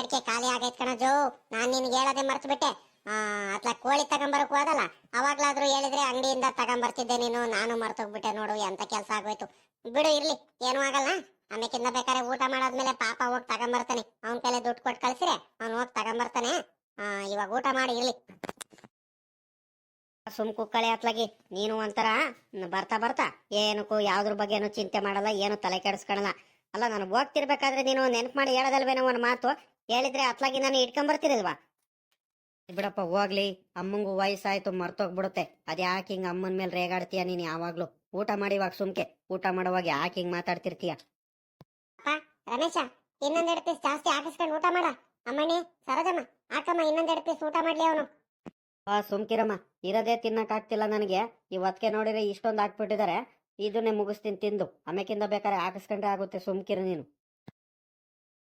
ಅಡಿಕೆ ಖಾಲಿ ಆಗೈತೆ ಕಣ ಜೋ. ನಾನು ನಿನ್ಗೆ ಹೇಳದೆ ಮರ್ತು ಬಿಟ್ಟೆ ಆ ಅತ್ಲ ಕೋಳಿ ತಗೊಂಬರಕ್ ಹೋದಲ್ಲ ಅವಾಗ್ಲಾದ್ರೂ ಹೇಳಿದ್ರೆ ಅಂಗಡಿಯಿಂದ ತಗೊಂಬರ್ತಿದ್ದೆ ನೀನು, ನಾನು ಮರ್ತೋಗ್ಬಿಟ್ಟೆ ನೋಡು, ಎಂತ ಕೆಲಸ ಆಗೋಯ್ತು. ಬಿಡು, ಇರ್ಲಿ. ಏನೂ ಆಗಲ್ಲ. ಆಮೇಕಿಂದ ಬೇಕಾದ್ರೆ ಊಟ ಮಾಡಾದ್ಮೇಲೆ ಪಾಪ ಹೋಗಿ ತಗೊಂಬರ್ತಾನೆ. ಅವನ ಕೈಲಿ ದುಡ್ಡು ಕೊಟ್ಟು ಕಳ್ಸಿರೆ ಅವ್ನು ಹೋಗಿ ತಗೊಂಬರ್ತಾನೆ. ಇವಾಗ ಊಟ ಮಾಡಿ, ಇರ್ಲಿ.
ಸುಮ್ ಕುಕ್ಕಳೆ ಅತ್ಲಾಗಿ. ನೀನು ಒಂಥರ ಬರ್ತಾ ಬರ್ತಾ ಏನಕ್ಕೂ ಯಾವ್ದ್ರ ಬಗ್ಗೆನೂ ಚಿಂತೆ ಮಾಡಲ್ಲ, ಏನು ತಲೆ ಕೆಡಿಸ್ಕೊಳಲ್ಲ. ಅಲ್ಲ, ನಾನು ಹೋಗ್ತಿರ್ಬೇಕಾದ್ರೆ ನೀನು ನೆನ್ಪು ಮಾಡಿ ಹೇಳೋದಲ್ವೇನೋ ಒಂದು ಮಾತು. ಹೇಳಿದ್ರೆ ಅತ್ಲಾಗಿ ನಾನು ಇಟ್ಕೊಂಬರ್ತಿರಲ್ವಾ? ಬಿಡಪ್ಪ, ಹೋಗ್ಲಿ. ಅಮ್ಮಂಗೂ ವಯಸ್ಸಾಯ್ತು, ಮರ್ತೋಗ್ಬಿಡುತ್ತೆ. ಅದ್ಯಾಕೆ ಹಿಂಗ ಅಮ್ಮನ ಮೇಲೆ ರೇಗಾಡ್ತೀಯ ನೀನು ಯಾವಾಗ್ಲೂ? ಊಟ ಮಾಡಿವಾಗ ಸುಮ್ಕೆ. ಊಟ ಮಾಡುವಾಗ ಯಾಕೆ ಹಿಂಗ್ ಮಾತಾಡ್ತಿರ್ತೀಯ?
ರಮೇಶ ಇನ್ನೊಂದೆರಡು ಪೀಸ್ ಜಾಸ್ತಿ ಹಾಕಿಸ್ಕೊಂಡು ಊಟ ಮಾಡ. ಅಮ್ಮನೆ ಸರೋಜಮ್ಮ ಹಾಕಮ್ಮ ಇನ್ನೊಂದೆರಡು ಪೀಸ್ ಊಟ ಮಾಡ್ಲಿ ಅವನು.
ಆ ಸುಮ್ಕಿರಮ್ಮ. ಇರೋದೇ ತಿನ್ನಕ್ ಆಗ್ತಿಲ್ಲ ನನಗೆ. ಇವತ್ತಿಗೆ ನೋಡಿದ್ರೆ ಇಷ್ಟೊಂದು ಹಾಕ್ಬಿಟ್ಟಿದ್ದಾರೆ ಇದನ್ನೇ ಮುಗಿಸ್ತೀನಿ ತಿಂದು. ಆಮೇಕಿಂದ ಬೇಕಾದ್ರೆ ಹಾಕಿಸ್ಕೊಂಡ್ರೆ ಆಗುತ್ತೆ ಸುಮ್ಕಿರ ನೀನು.